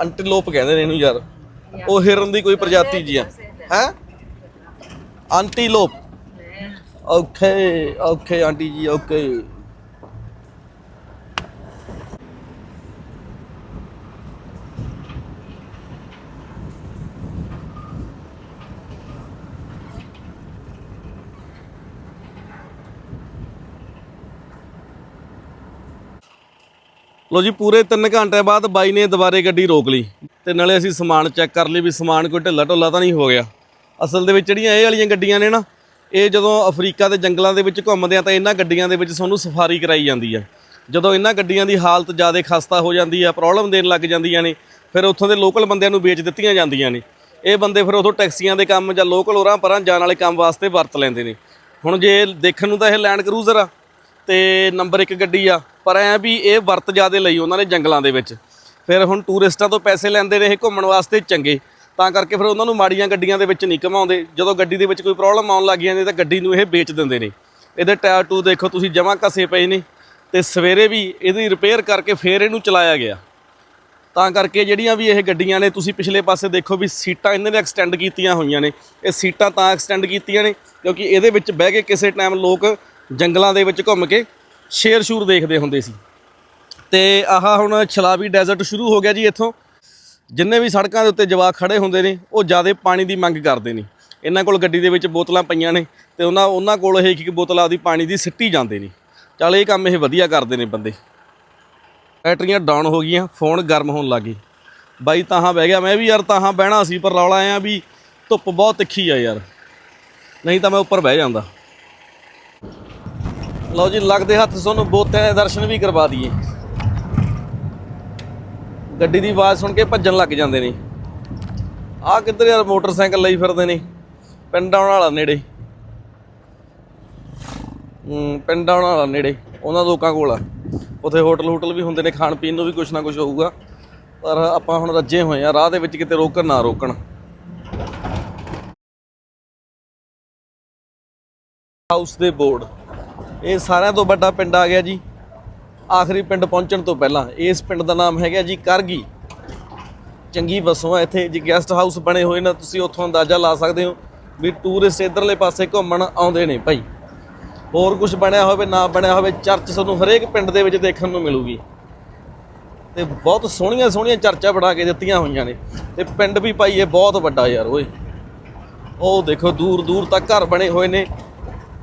ਅੰਟਿਲੋਪ ਕਹਿੰਦੇ ਨੇ ਇਹਨੂੰ ਯਾਰ। ਉਹ ਹਿਰਨ ਦੀ ਕੋਈ ਪ੍ਰਜਾਤੀ ਜੀ ਆ। ਹੈ? Antelope okay okay auntie ji okay ਲੋ ਜੀ, ਪੂਰੇ 3 ਘੰਟੇ ਬਾਅਦ ਬਾਈ ਨੇ ਦੁਬਾਰੇ ਗੱਡੀ ਰੋਕ ਲਈ। ਤੇ ਨਾਲੇ ਅਸੀਂ ਸਮਾਨ ਚੈੱਕ ਕਰ ਲਈ ਵੀ ਸਮਾਨ ਕੋਈ ਢਿੱਲਾ ਢੋਲਾ ਤਾਂ ਨਹੀਂ ਹੋ ਗਿਆ। ਅਸਲ ਦੇ ਵਿੱਚ ਜਿਹੜੀਆਂ ਇਹ ਵਾਲੀਆਂ ਗੱਡੀਆਂ ਨੇ ਨਾ, ਇਹ ਜਦੋਂ ਅਫਰੀਕਾ ਦੇ ਜੰਗਲਾਂ ਦੇ ਵਿੱਚ ਘੁੰਮਦੇ ਆ ਤਾਂ ਇਹਨਾਂ ਗੱਡੀਆਂ ਦੇ ਵਿੱਚ ਸਾਨੂੰ ਸਫਾਰੀ ਕਰਾਈ ਜਾਂਦੀ ਆ। ਜਦੋਂ ਇਹਨਾਂ ਗੱਡੀਆਂ ਦੀ ਹਾਲਤ ਜ਼ਿਆਦਾ ਖਸਤਾ ਹੋ ਜਾਂਦੀ ਆ ਪ੍ਰੋਬਲਮ ਦੇਣ ਲੱਗ ਜਾਂਦੀਆਂ ਨੇ, ਫਿਰ ਉੱਥੋਂ ਦੇ ਲੋਕਲ ਬੰਦਿਆਂ ਨੂੰ ਵੇਚ ਦਿੱਤੀਆਂ ਜਾਂਦੀਆਂ ਨੇ। ਇਹ ਬੰਦੇ ਫਿਰ ਉਥੋਂ ਟੈਕਸੀਆਂ ਦੇ ਕੰਮ ਜਾਂ ਲੋਕਲ ਉਰਾਂ ਪਰਾਂ ਜਾਣ ਵਾਲੇ ਕੰਮ ਵਾਸਤੇ ਵਰਤ ਲੈਂਦੇ ਨੇ। ਹੁਣ ਜੇ ਦੇਖਣ ਨੂੰ ਤਾਂ ਇਹ ਲੈਂਡ ਕਰੂਜ਼ਰ ਆ ਤੇ ਨੰਬਰ 1 ਗੱਡੀ ਆ, ਪਰ ਐ ਵੀ ਇਹ ਵਰਤ ਜਿਆਦੇ ਲਈ ਉਹਨਾਂ ਨੇ ਜੰਗਲਾਂ ਦੇ ਵਿੱਚ। ਫਿਰ ਹੁਣ ਟੂਰਿਸਟਾਂ ਤੋਂ ਪੈਸੇ ਲੈਂਦੇ ਨੇ ਇਹ ਘੁੰਮਣ ਵਾਸਤੇ ਚੰਗੇ। ਤਾਂ ਕਰਕੇ ਫਿਰ ਉਹਨਾਂ ਨੂੰ ਮਾੜੀਆਂ ਗੱਡੀਆਂ ਦੇ ਵਿੱਚ ਨਹੀਂ ਘਮਾਉਂਦੇ। ਜਦੋਂ ਗੱਡੀ ਦੇ ਵਿੱਚ ਕੋਈ ਪ੍ਰੋਬਲਮ ਆਉਣ ਲੱਗ ਜਾਂਦੀ ਤਾਂ ਗੱਡੀ ਨੂੰ ਇਹ ਵੇਚ ਦਿੰਦੇ ਨੇ। ਇਹਦੇ ਟਾਇਰ ਟੂ ਦੇਖੋ, ਤੁਸੀਂ ਜਮਾਂ ਘਸੇ ਪਏ ਨੇ ਤੇ ਸਵੇਰੇ ਵੀ ਇਹਦੀ ਰਿਪੇਅਰ ਕਰਕੇ ਫੇਰ ਇਹਨੂੰ ਚਲਾਇਆ ਗਿਆ। ਤਾਂ ਕਰਕੇ ਜਿਹੜੀਆਂ ਵੀ ਇਹ ਗੱਡੀਆਂ ਨੇ, ਤੁਸੀਂ ਪਿਛਲੇ ਪਾਸੇ ਦੇਖੋ ਵੀ ਸੀਟਾਂ ਇਹਨਾਂ ਨੇ ਐਕਸਟੈਂਡ ਕੀਤੀਆਂ ਹੋਈਆਂ ਨੇ। ਇਹ ਸੀਟਾਂ ਤਾਂ ਐਕਸਟੈਂਡ ਕੀਤੀਆਂ ਨੇ, ਕਿਉਂਕਿ ਇਹਦੇ ਵਿੱਚ ਬਹਿ ਕੇ ਕਿਸੇ ਟਾਈਮ ਲੋਕ ਜੰਗਲਾਂ ਦੇ ਵਿੱਚ ਘੁੰਮ ਕੇ ਸ਼ੇਰ ਸ਼ੂਰ ਦੇਖਦੇ ਹੁੰਦੇ ਸੀ। ਤੇ ਆਹ ਹੁਣ ਛਲਾਬੀ ਡੈਜ਼ਰਟ ਸ਼ੁਰੂ ਹੋ ਗਿਆ ਜੀ ਇੱਥੋਂ। ਜਿੰਨੇ ਵੀ ਸੜਕਾਂ ਦੇ ਉੱਤੇ ਜਵਾਕ ਖੜੇ ਹੁੰਦੇ ਨੇ, ਉਹ ਜ਼ਿਆਦਾ ਪਾਣੀ ਦੀ ਮੰਗ ਕਰਦੇ ਨੇ। ਇਹਨਾਂ ਕੋਲ ਗੱਡੀ ਦੇ ਵਿੱਚ ਬੋਤਲਾਂ ਪਈਆਂ ਨੇ ਤੇ ਉਹਨਾਂ ਉਹਨਾਂ ਕੋਲ ਇਹ ਇੱਕ ਬੋਤਲ ਆਪਦੀ ਪਾਣੀ ਦੀ ਸਿੱਟੀ ਜਾਂਦੇ ਨੇ। ਚੱਲ ਇਹ ਕੰਮ ਇਹ ਵਧੀਆ ਕਰਦੇ ਨੇ ਬੰਦੇ। ਬੈਟਰੀਆਂ ਡਾਊਨ ਹੋ ਗਈਆਂ, ਫੋਨ ਗਰਮ ਹੋਣ ਲੱਗੇ ਬਾਈ ਤਾਹਾਂ ਬਹਿ ਗਿਆ, ਮੈਂ ਵੀ ਯਾਰ ਤਾਹਾਂ ਬਹਿਣਾ ਸੀ, ਪਰ ਰੌਲਾ ਆਇਆ ਵੀ ਧੁੱਪ ਬਹੁਤ ਤਿੱਖੀ ਆ ਯਾਰ। ਨਹੀਂ ਤਾਂ ਮੈਂ ਉੱਪਰ ਬਹਿ ਜਾਂਦਾ। ਲਓ ਜੀ, ਲੱਗਦੇ ਹੱਥ, ਤੁਹਾਨੂੰ ਬੋਤਿਆਂ ਦੇ ਦਰਸ਼ਨ ਵੀ ਕਰਵਾ ਦਈਏ। ਗੱਡੀ ਦੀ ਆਵਾਜ਼ ਸੁਣ ਕੇ ਭੱਜਣ ਲੱਗ ਜਾਂਦੇ ਨੇ। ਆਹ ਕਿੱਧਰ ਯਾਰ ਮੋਟਰਸਾਈਕਲ ਲਈ ਫਿਰਦੇ ਨੇ? ਪਿੰਡ ਆਉਣ ਵਾਲਾ ਨੇੜੇ। ਪਿੰਡ ਆਉਣ ਵਾਲਾ ਨੇੜੇ। ਉਹਨਾਂ ਲੋਕਾਂ ਕੋਲ ਆ। ਉੱਥੇ ਹੋਟਲ ਹੋਟਲ ਵੀ ਹੁੰਦੇ ਨੇ, ਖਾਣ ਪੀਣ ਨੂੰ ਵੀ ਕੁਛ ਨਾ ਕੁਛ ਹੋਊਗਾ। ਪਰ ਆਪਾਂ ਹੁਣ ਰੱਜੇ ਹੋਏ ਆ, ਰਾਹ ਦੇ ਵਿੱਚ ਕਿਤੇ ਰੋਕਣ ਨਾ ਰੋਕਣ। ਹਾਊਸ ਦੇ ਬੋਰਡ ਇਹ ਸਾਰਿਆਂ ਤੋਂ ਵੱਡਾ ਪਿੰਡ ਆ ਗਿਆ ਜੀ। ਆਖਰੀ ਪਿੰਡ ਪਹੁੰਚਣ ਤੋਂ ਪਹਿਲਾਂ ਇਸ ਪਿੰਡ ਦਾ ਨਾਮ ਹੈਗਾ ਜੀ ਕਰਗੀ। ਚੰਗੀ ਵਸੋਂ ਆ ਇੱਥੇ ਜੀ ਗੈਸਟ ਹਾਊਸ ਬਣੇ ਹੋਏ ਨੇ, ਤੁਸੀਂ ਉੱਥੋਂ ਅੰਦਾਜ਼ਾ ਲਾ ਸਕਦੇ ਹੋ ਵੀ ਟੂਰਿਸਟ ਇਧਰਲੇ ਪਾਸੇ ਘੁੰਮਣ ਆਉਂਦੇ ਨੇ ਭਾਈ। ਹੋਰ ਕੁਝ ਬਣਿਆ ਹੋਵੇ, ਨਾ ਬਣਿਆ ਹੋਵੇ, ਚਰਚ ਤੁਹਾਨੂੰ ਹਰੇਕ ਪਿੰਡ ਦੇ ਵਿੱਚ ਦੇਖਣ ਨੂੰ ਮਿਲੂਗੀ। ਤੇ ਬਹੁਤ ਸੋਹਣੀਆਂ ਸੋਹਣੀਆਂ ਚਰਚਾਂ ਬਣਾ ਕੇ ਦਿੱਤੀਆਂ ਹੋਈਆਂ ਨੇ। ਤੇ ਪਿੰਡ ਵੀ ਭਾਈ ਇਹ ਬਹੁਤ ਵੱਡਾ ਯਾਰ, ਓਏ। ਉਹ ਦੇਖੋ, ਦੂਰ ਦੂਰ ਤੱਕ ਘਰ ਬਣੇ ਹੋਏ ਨੇ।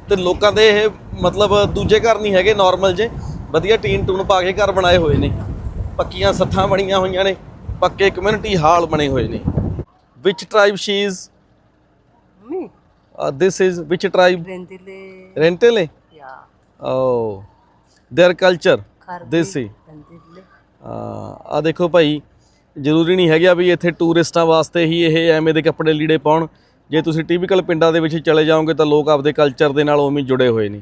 ਤੇ ਲੋਕਾਂ ਦੇ ਇਹ ਮਤਲਬ ਦੂਜੇ ਘਰ ਨਹੀਂ ਹੈਗੇ ਨਾਰਮਲ ਜੇ। ਵਧੀਆ ਟੀਨ ਟੂਨ ਪਾ ਕੇ ਘਰ ਬਣਾਏ ਹੋਏ ਨੇ ਪੱਕੀਆਂ ਸੱਥਾਂ ਬਣੀਆਂ ਹੋਈਆਂ ਨੇ ਪੱਕੇ ਕਮਿਊਨਿਟੀ ਹਾਲ ਬਣੇ ਹੋਏ ਨੇ ਵਿਚ tribe she is Me? Uh, this is which tribe? Rendile. Rentele? Yeah. Oh, their culture. ਆ ਦੇਖੋ ਭਾਈ ਜ਼ਰੂਰੀ ਨਹੀਂ ਹੈਗਾ ਵੀ ਇੱਥੇ ਟੂਰਿਸਟਾਂ ਵਾਸਤੇ ਹੀ ਇਹ ਐਵੇਂ ਦੇ ਕੱਪੜੇ ਲੀੜੇ ਪਾਉਣ ਜੇ ਤੁਸੀਂ ਟਿਪੀਕਲ ਪਿੰਡਾਂ ਦੇ ਵਿੱਚ ਚਲੇ ਜਾਓਗੇ ਤਾਂ ਲੋਕ ਆਪਦੇ ਕਲਚਰ ਦੇ ਨਾਲ ਉਵੇਂ ਜੁੜੇ ਹੋਏ ਨੇ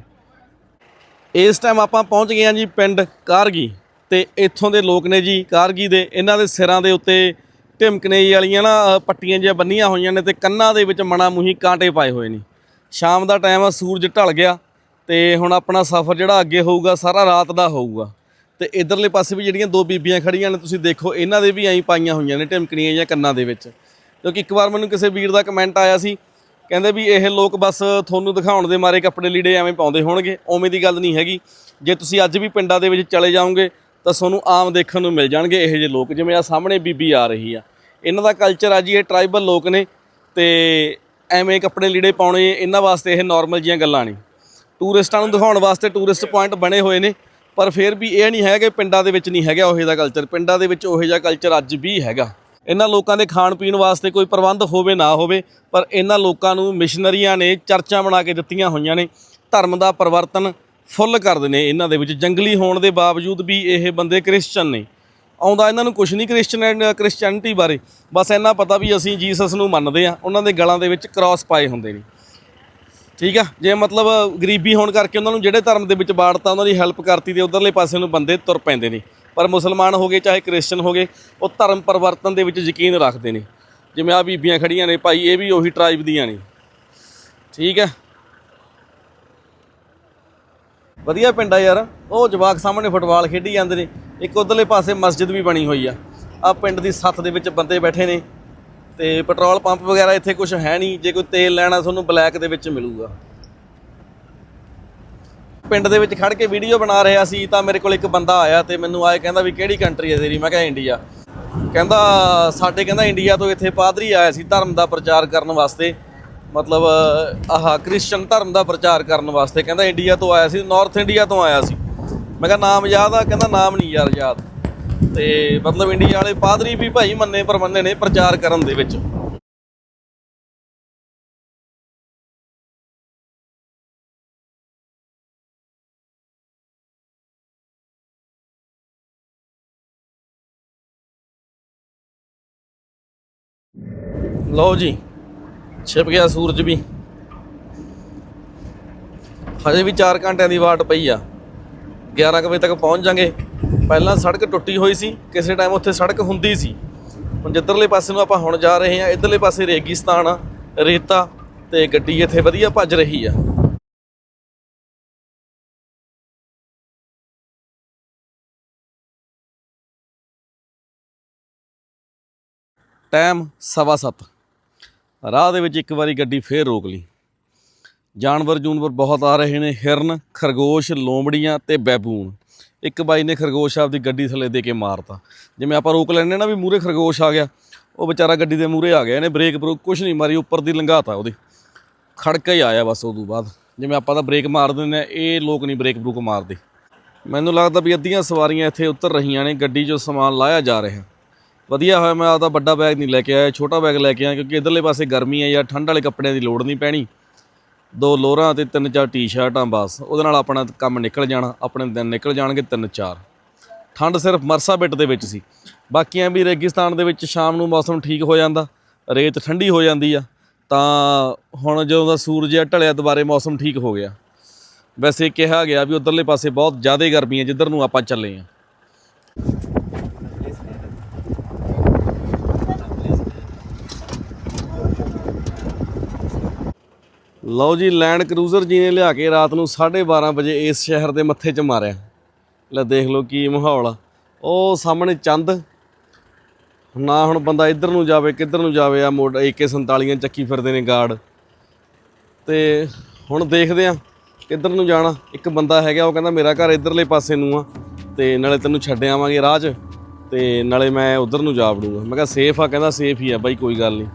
ਇਸ ਟਾਈਮ ਆਪਾਂ ਪਹੁੰਚ ਗਏ ਹਾਂ ਜੀ ਪਿੰਡ ਕਾਰਗੀ ਤੇ ਇੱਥੋਂ ਦੇ ਲੋਕ ਨੇ ਜੀ ਕਾਰਗੀ ਦੇ, ਇਹਨਾਂ ਦੇ ਸਿਰਾਂ ਦੇ ਉੱਤੇ ਢਿਮਕਣੇ ਵਾਲੀਆਂ ਨਾ ਪੱਟੀਆਂ ਜਿਹੀਆਂ ਬੰਨੀਆਂ ਹੋਈਆਂ ਨੇ ਤੇ ਕੰਨਾਂ ਦੇ ਵਿੱਚ ਮਣਾ ਮੂੰਹੀ ਕਾਂਟੇ ਪਾਏ ਹੋਏ ਨੇ। ਸ਼ਾਮ ਦਾ ਟਾਈਮ ਆ, ਸੂਰਜ ਢਲ ਗਿਆ ਤੇ ਹੁਣ ਆਪਣਾ ਸਫ਼ਰ ਜਿਹੜਾ ਅੱਗੇ ਹੋਊਗਾ, ਸਾਰਾ ਰਾਤ ਦਾ ਹੋਊਗਾ। ਤੇ ਇਧਰਲੇ ਪਾਸੇ ਵੀ ਜਿਹੜੀਆਂ ਦੋ ਬੀਬੀਆਂ ਖੜੀਆਂ ਨੇ, ਤੁਸੀਂ ਦੇਖੋ, ਇਹਨਾਂ ਦੇ ਵੀ ਐਂ ਪਾਈਆਂ ਹੋਈਆਂ ਨੇ ਢਿਮਕਣੀਆਂ ਜਾਂ ਕੰਨਾਂ ਦੇ ਵਿੱਚ। ਕਿਉਂਕਿ ਇੱਕ ਵਾਰ ਮੈਨੂੰ ਕਿਸੇ ਵੀਰ ਦਾ ਕਮੈਂਟ ਆਇਆ ਸੀ ਕਹਿੰਦੇ ਵੀ ਇਹ ਲੋਕ ਬਸ ਤੁਹਾਨੂੰ ਦਿਖਾਉਣ ਦੇ ਮਾਰੇ ਕੱਪੜੇ ਲੀੜੇ ਐਵੇਂ ਪਾਉਂਦੇ ਹੋਣਗੇ, ਉਵੇਂ ਦੀ ਗੱਲ ਨਹੀਂ ਹੈਗੀ। ਜੇ ਤੁਸੀਂ ਅੱਜ ਵੀ ਪਿੰਡਾਂ ਦੇ ਵਿੱਚ ਚਲੇ ਜਾਓਗੇ, ਤਾਂ ਤੁਹਾਨੂੰ ਆਮ ਦੇਖਣ ਨੂੰ ਮਿਲ ਜਾਣਗੇ ਇਹੋ ਜਿਹੇ ਲੋਕ, ਜਿਵੇਂ ਆ ਸਾਹਮਣੇ ਬੀਬੀ ਆ ਰਹੀ ਆ। ਇਹਨਾਂ ਦਾ ਕਲਚਰ ਆ ਜੀ, ਇਹ ਟ੍ਰਾਈਬਲ ਲੋਕ ਨੇ, ਤੇ ਐਵੇਂ ਕੱਪੜੇ ਲੀੜੇ ਪਾਉਣੇ, ਇਹਨਾਂ ਵਾਸਤੇ ਇਹ ਨਾਰਮਲ ਜੀਆਂ ਗੱਲਾਂ ਨੇ। ਟੂਰਿਸਟਾਂ ਨੂੰ ਦਿਖਾਉਣ ਵਾਸਤੇ ਟੂਰਿਸਟ ਪੁਆਇੰਟ ਬਣੇ ਹੋਏ ਨੇ, ਪਰ ਫਿਰ ਵੀ ਇਹ ਨਹੀਂ ਹੈਗਾ ਕਿ ਪਿੰਡਾਂ ਦੇ ਵਿੱਚ ਨਹੀਂ ਹੈਗਾ ਉਹੇ ਦਾ ਕਲਚਰ ਪਿੰਡਾਂ ਦੇ ਵਿੱਚ ਉਹੇ ਜਿਹਾ ਕਲਚਰ ਅੱਜ ਵੀ ਹੈਗਾ। ਇਹਨਾਂ ਲੋਕਾਂ ਦੇ ਖਾਣ ਪੀਣ ਵਾਸਤੇ ਕੋਈ ਪ੍ਰਬੰਧ ਹੋਵੇ ਨਾ ਹੋਵੇ, ਪਰ ਇਹਨਾਂ ਲੋਕਾਂ ਨੂੰ ਮਿਸ਼ਨਰੀਆਂ ਨੇ ਚਰਚਾਂ ਬਣਾ ਕੇ ਦਿੱਤੀਆਂ ਹੋਈਆਂ ਨੇ, ਧਰਮ ਦਾ ਪਰਿਵਰਤਨ ਫੁੱਲ ਕਰਦੇ ਨੇ ਇਹਨਾਂ ਦੇ ਵਿੱਚ। ਜੰਗਲੀ ਹੋਣ ਦੇ ਬਾਵਜੂਦ ਵੀ ਇਹ ਬੰਦੇ ਕ੍ਰਿਸਚਨ ਨੇ। ਆਉਂਦਾ ਇਹਨਾਂ ਨੂੰ ਕੁਝ ਨਹੀਂ ਕ੍ਰਿਸਚਨ ਕ੍ਰਿਸਚੀਅਨਿਟੀ ਬਾਰੇ, ਬਸ ਇੰਨਾ ਪਤਾ ਵੀ ਅਸੀਂ ਜੀਸਸ ਨੂੰ ਮੰਨਦੇ ਆ ਉਹਨਾਂ ਦੇ ਗਲਾਂ ਦੇ ਵਿੱਚ ਕ੍ਰਾਸ ਪਾਏ ਹੁੰਦੇ ਨੇ। ਠੀਕ ਆ? ਜੇ ਮਤਲਬ ਗਰੀਬੀ ਹੋਣ ਕਰਕੇ ਉਹਨਾਂ ਨੂੰ ਜਿਹੜੇ ਧਰਮ ਦੇ ਵਿੱਚ ਬਾੜਤਾ ਉਹਨਾਂ ਦੀ ਹੈਲਪ ਕਰਤੀ ਤੇ ਉਧਰਲੇ ਪਾਸੇ ਨੂੰ ਬੰਦੇ ਤੁਰ ਪੈਂਦੇ ਨੇ। ਪਰ ਮੁਸਲਮਾਨ ਹੋ ਗਏ, ਚਾਹੇ ਕ੍ਰਿਸਚਨ ਹੋ ਗਏ, ਉਹ ਧਰਮ ਪਰਿਵਰਤਨ ਦੇ ਵਿੱਚ ਯਕੀਨ ਰੱਖਦੇ ਨੇ। ਜਿਵੇਂ ਆ ਬੀਬੀਆਂ ਖੜੀਆਂ ਨੇ, ਭਾਈ, ਇਹ ਵੀ ਉਹੀ ਟ੍ਰਾਈਬ ਦੀਆਂ ਨੇ। ਠੀਕ ਹੈ? ਵਧੀਆ ਪਿੰਡ ਆ ਯਾਰ। ਉਹ ਜਵਾਕ ਸਾਹਮਣੇ ਫੁੱਟਬਾਲ ਖੇਡੀ ਜਾਂਦੇ ਨੇ। ਇੱਕ ਉਧਰਲੇ ਪਾਸੇ ਮਸਜਿਦ ਵੀ ਬਣੀ ਹੋਈ ਆ। ਆ ਪਿੰਡ ਦੀ ਸੱਥ ਦੇ ਵਿੱਚ ਬੰਦੇ ਬੈਠੇ ਨੇ। ਤੇ ਪੈਟਰੋਲ ਪੰਪ ਵਗੈਰਾ ਇੱਥੇ ਕੁਝ ਹੈ ਨਹੀਂ। ਜੇ ਕੋਈ ਤੇਲ ਲੈਣਾ, ਤੁਹਾਨੂੰ ਬਲੈਕ ਦੇ ਵਿੱਚ ਮਿਲੂਗਾ। ਪਿੰਡ ਦੇ ਵਿੱਚ ਖੜ ਕੇ ਵੀਡੀਓ ਬਣਾ ਰਿਹਾ ਸੀ ਤਾਂ ਮੇਰੇ ਕੋਲ ਇੱਕ ਬੰਦਾ ਆਇਆ ਤੇ ਮੈਨੂੰ ਆਏ ਕਹਿੰਦਾ ਵੀ ਕਿਹੜੀ ਕੰਟਰੀ ਹੈ ਤੇਰੀ? ਮੈਂ ਕਿਹਾ ਇੰਡੀਆ। ਕਹਿੰਦਾ, ਸਾਡੇ ਕਹਿੰਦਾ ਇੰਡੀਆ ਤੋਂ ਇੱਥੇ ਪਾਦਰੀ ਆਇਆ ਸੀ ਧਰਮ ਦਾ ਪ੍ਰਚਾਰ ਕਰਨ ਵਾਸਤੇ। ਮਤਲਬ, ਆਹ ਕ੍ਰਿਸਚਨ ਧਰਮ ਦਾ ਪ੍ਰਚਾਰ ਕਰਨ ਵਾਸਤੇ। ਕਹਿੰਦਾ ਇੰਡੀਆ ਤੋਂ ਆਇਆ ਸੀ ਨਾਰਥ ਇੰਡੀਆ ਤੋਂ ਆਇਆ ਸੀ। ਮੈਂ ਕਿਹਾ, ਨਾਮ ਯਾਦ ਆ? ਕਹਿੰਦਾ, ਨਾਮ ਨਹੀਂ ਯਾਰ, ਯਾਦ। ਤੇ ਮਤਲਬ ਇੰਡੀਆ ਵਾਲੇ ਪਾਦਰੀ ਵੀ ਭਾਈ ਮੰਨੇ ਪਰਮੰਨੇ ਨੇ ਪ੍ਰਚਾਰ ਕਰਨ ਦੇ ਵਿੱਚ। ਲਓ ਜੀ, ਛਿਪ ਗਿਆ ਸੂਰਜ ਵੀ। ਹਜੇ ਵੀ 4 ਘੰਟਿਆਂ ਦੀ ਵਾਟ ਪਈ ਆ। 11 ਕੁ ਵਜੇ ਤੱਕ ਪਹੁੰਚ ਜਾਾਂਗੇ। ਪਹਿਲਾਂ ਸੜਕ ਟੁੱਟੀ ਹੋਈ ਸੀ, ਕਿਸੇ ਟਾਈਮ ਉੱਥੇ ਸੜਕ ਹੁੰਦੀ ਸੀ। ਹੁਣ ਜਿੱਧਰਲੇ ਪਾਸੇ ਨੂੰ ਆਪਾਂ ਹੁਣ ਜਾ ਰਹੇ ਹਾਂ, ਇਧਰਲੇ ਪਾਸੇ ਰੇਗਿਸਤਾਨ ਆ, ਰੇਤਾ ਤੇ ਗੱਡੀ ਇੱਥੇ ਵਧੀਆ ਭੱਜ ਰਹੀ ਆ। ਟਾਈਮ ਸਵਾ ਸੱਤ। ਰਾਹ ਦੇ ਵਿੱਚ ਇੱਕ ਵਾਰੀ ਗੱਡੀ ਫੇਰ ਰੋਕ ਲਈ। ਜਾਨਵਰ ਜੂਨਵਰ ਬਹੁਤ ਆ ਰਹੇ ਨੇ। ਹਿਰਨ, ਖਰਗੋਸ਼, ਲੋਮੜੀਆਂ ਤੇ ਬੈਬੂਨ। ਇੱਕ ਬਾਈ ਨੇ ਖਰਗੋਸ਼ ਆਪਦੀ ਗੱਡੀ ਥੱਲੇ ਦੇ ਕੇ ਮਾਰਤਾ। ਜਿਵੇਂ ਆਪਾਂ ਰੋਕ ਲੈਂਦੇ ਨਾ ਵੀ ਮੂਰੇ ਖਰਗੋਸ਼ ਆ ਗਿਆ, ਉਹ ਵਿਚਾਰਾ ਗੱਡੀ ਦੇ ਮੂਰੇ ਆ ਗਿਆ। ਇਹਨੇ ਬ੍ਰੇਕ ਬਰੂਕ ਕੁਝ ਨਹੀਂ ਮਾਰੀ, ਉੱਪਰ ਦੀ ਲੰਘਾਤਾ ਉਹਦੇ। ਖੜਕਾ ਹੀ ਆਇਆ ਬਸ ਉਦੋਂ ਬਾਅਦ। ਜਿਵੇਂ ਆਪਾਂ ਤਾਂ ਬ੍ਰੇਕ ਮਾਰ ਦਿੰਦੇ ਆ ਇਹ ਲੋਕ ਨਹੀਂ ਬ੍ਰੇਕ ਬਰੂਕ ਮਾਰਦੇ। ਮੈਨੂੰ ਲੱਗਦਾ ਵੀ ਅੱਧੀਆਂ ਸਵਾਰੀਆਂ ਇੱਥੇ ਉਤਰ ਰਹੀਆਂ ਨੇ। ਗੱਡੀ 'ਚੋਂ ਸਮਾਨ ਲਾਇਆ ਜਾ ਰਿਹਾ। ਵਧੀਆ ਹੋਇਆ, ਮੈਂ ਆਪਦਾ ਵੱਡਾ ਬੈਗ ਨਹੀਂ ਲੈ ਕੇ ਆਇਆ, ਛੋਟਾ ਬੈਗ ਲੈ ਕੇ ਆਇਆ, ਕਿਉਂਕਿ ਇਧਰਲੇ ਪਾਸੇ ਗਰਮੀ ਹੈ ਜਾਂ ਠੰਡ ਵਾਲੇ ਕੱਪੜਿਆਂ ਦੀ ਲੋੜ ਨਹੀਂ ਪੈਣੀ। ਦੋ ਲੋਰਾਂ ਤੇ ਤਿੰਨ ਚਾਰ ਟੀ-ਸ਼ਰਟਾਂ ਬਸ। ਉਹਦੇ ਨਾਲ ਆਪਣਾ ਕੰਮ ਨਿਕਲ ਜਾਣਾ, ਆਪਣੇ ਦਿਨ ਨਿਕਲ ਜਾਣਗੇ ਤਿੰਨ ਚਾਰ। ਠੰਡ ਸਿਰਫ ਮਰਸਾ ਬਿੱਟ ਦੇ ਵਿੱਚ ਸੀ। ਬਾਕੀਆਂ ਵੀ ਰੇਗਿਸਤਾਨ ਦੇ ਵਿੱਚ ਸ਼ਾਮ ਨੂੰ ਮੌਸਮ ਠੀਕ ਹੋ ਜਾਂਦਾ, ਰੇਤ ਠੰਡੀ ਹੋ ਜਾਂਦੀ ਆ, ਤਾਂ ਹੁਣ ਜਦੋਂ ਦਾ ਸੂਰਜ ਆ, ਢਲਿਆ ਦੁਬਾਰੇ ਮੌਸਮ ਠੀਕ ਹੋ ਗਿਆ। ਵੈਸੇ ਕਿਹਾ ਗਿਆ ਵੀ ਉਧਰਲੇ ਪਾਸੇ ਬਹੁਤ ਜ਼ਿਆਦਾ ਗਰਮੀ ਹੈ, ਜਿੱਧਰ ਨੂੰ ਆਪਾਂ ਚੱਲੇ ਆ ਲਓ ਜੀ ਲੈਂਡ ਕਰੂਜ਼ਰ ਜੀ ਨੇ ਲਿਆ ਕੇ ਰਾਤ ਨੂੰ 12:30 ਵਜੇ ਇਸ ਸ਼ਹਿਰ ਦੇ ਮੱਥੇ 'ਚ ਮਾਰਿਆ। ਲੈ ਦੇਖ ਲਓ ਕੀ ਮਾਹੌਲ ਆ। ਉਹ ਸਾਹਮਣੇ ਚੰਦ। ਨਾ ਹੁਣ ਬੰਦਾ ਇੱਧਰ ਨੂੰ ਜਾਵੇ, ਕਿੱਧਰ ਨੂੰ ਜਾਵੇ ਆ ਮੋੜ AK47 ਚੱਕੀ ਫਿਰਦੇ ਨੇ ਗਾਰਡ। ਤੇ ਹੁਣ ਦੇਖਦੇ ਆ ਕਿੱਧਰ ਨੂੰ ਜਾਣਾ। ਇੱਕ ਬੰਦਾ ਹੈਗਾ, ਉਹ ਕਹਿੰਦਾ ਮੇਰਾ ਘਰ ਇੱਧਰਲੇ ਪਾਸੇ ਨੂੰ ਆ, ਤੇ ਨਾਲੇ ਤੈਨੂੰ ਛੱਡ ਆਵਾਂਗੇ ਰਾਹ 'ਚ, ਤੇ ਨਾਲੇ ਮੈਂ ਉਧਰ ਨੂੰ ਜਾ ਵੜੂੰਗਾ। ਮੈਂ ਕਿਹਾ ਸੇਫ ਆ, ਕਹਿੰਦਾ ਸੇਫ ਹੀ ਆ, ਬਾਈ ਕੋਈ ਗੱਲ ਨਹੀਂ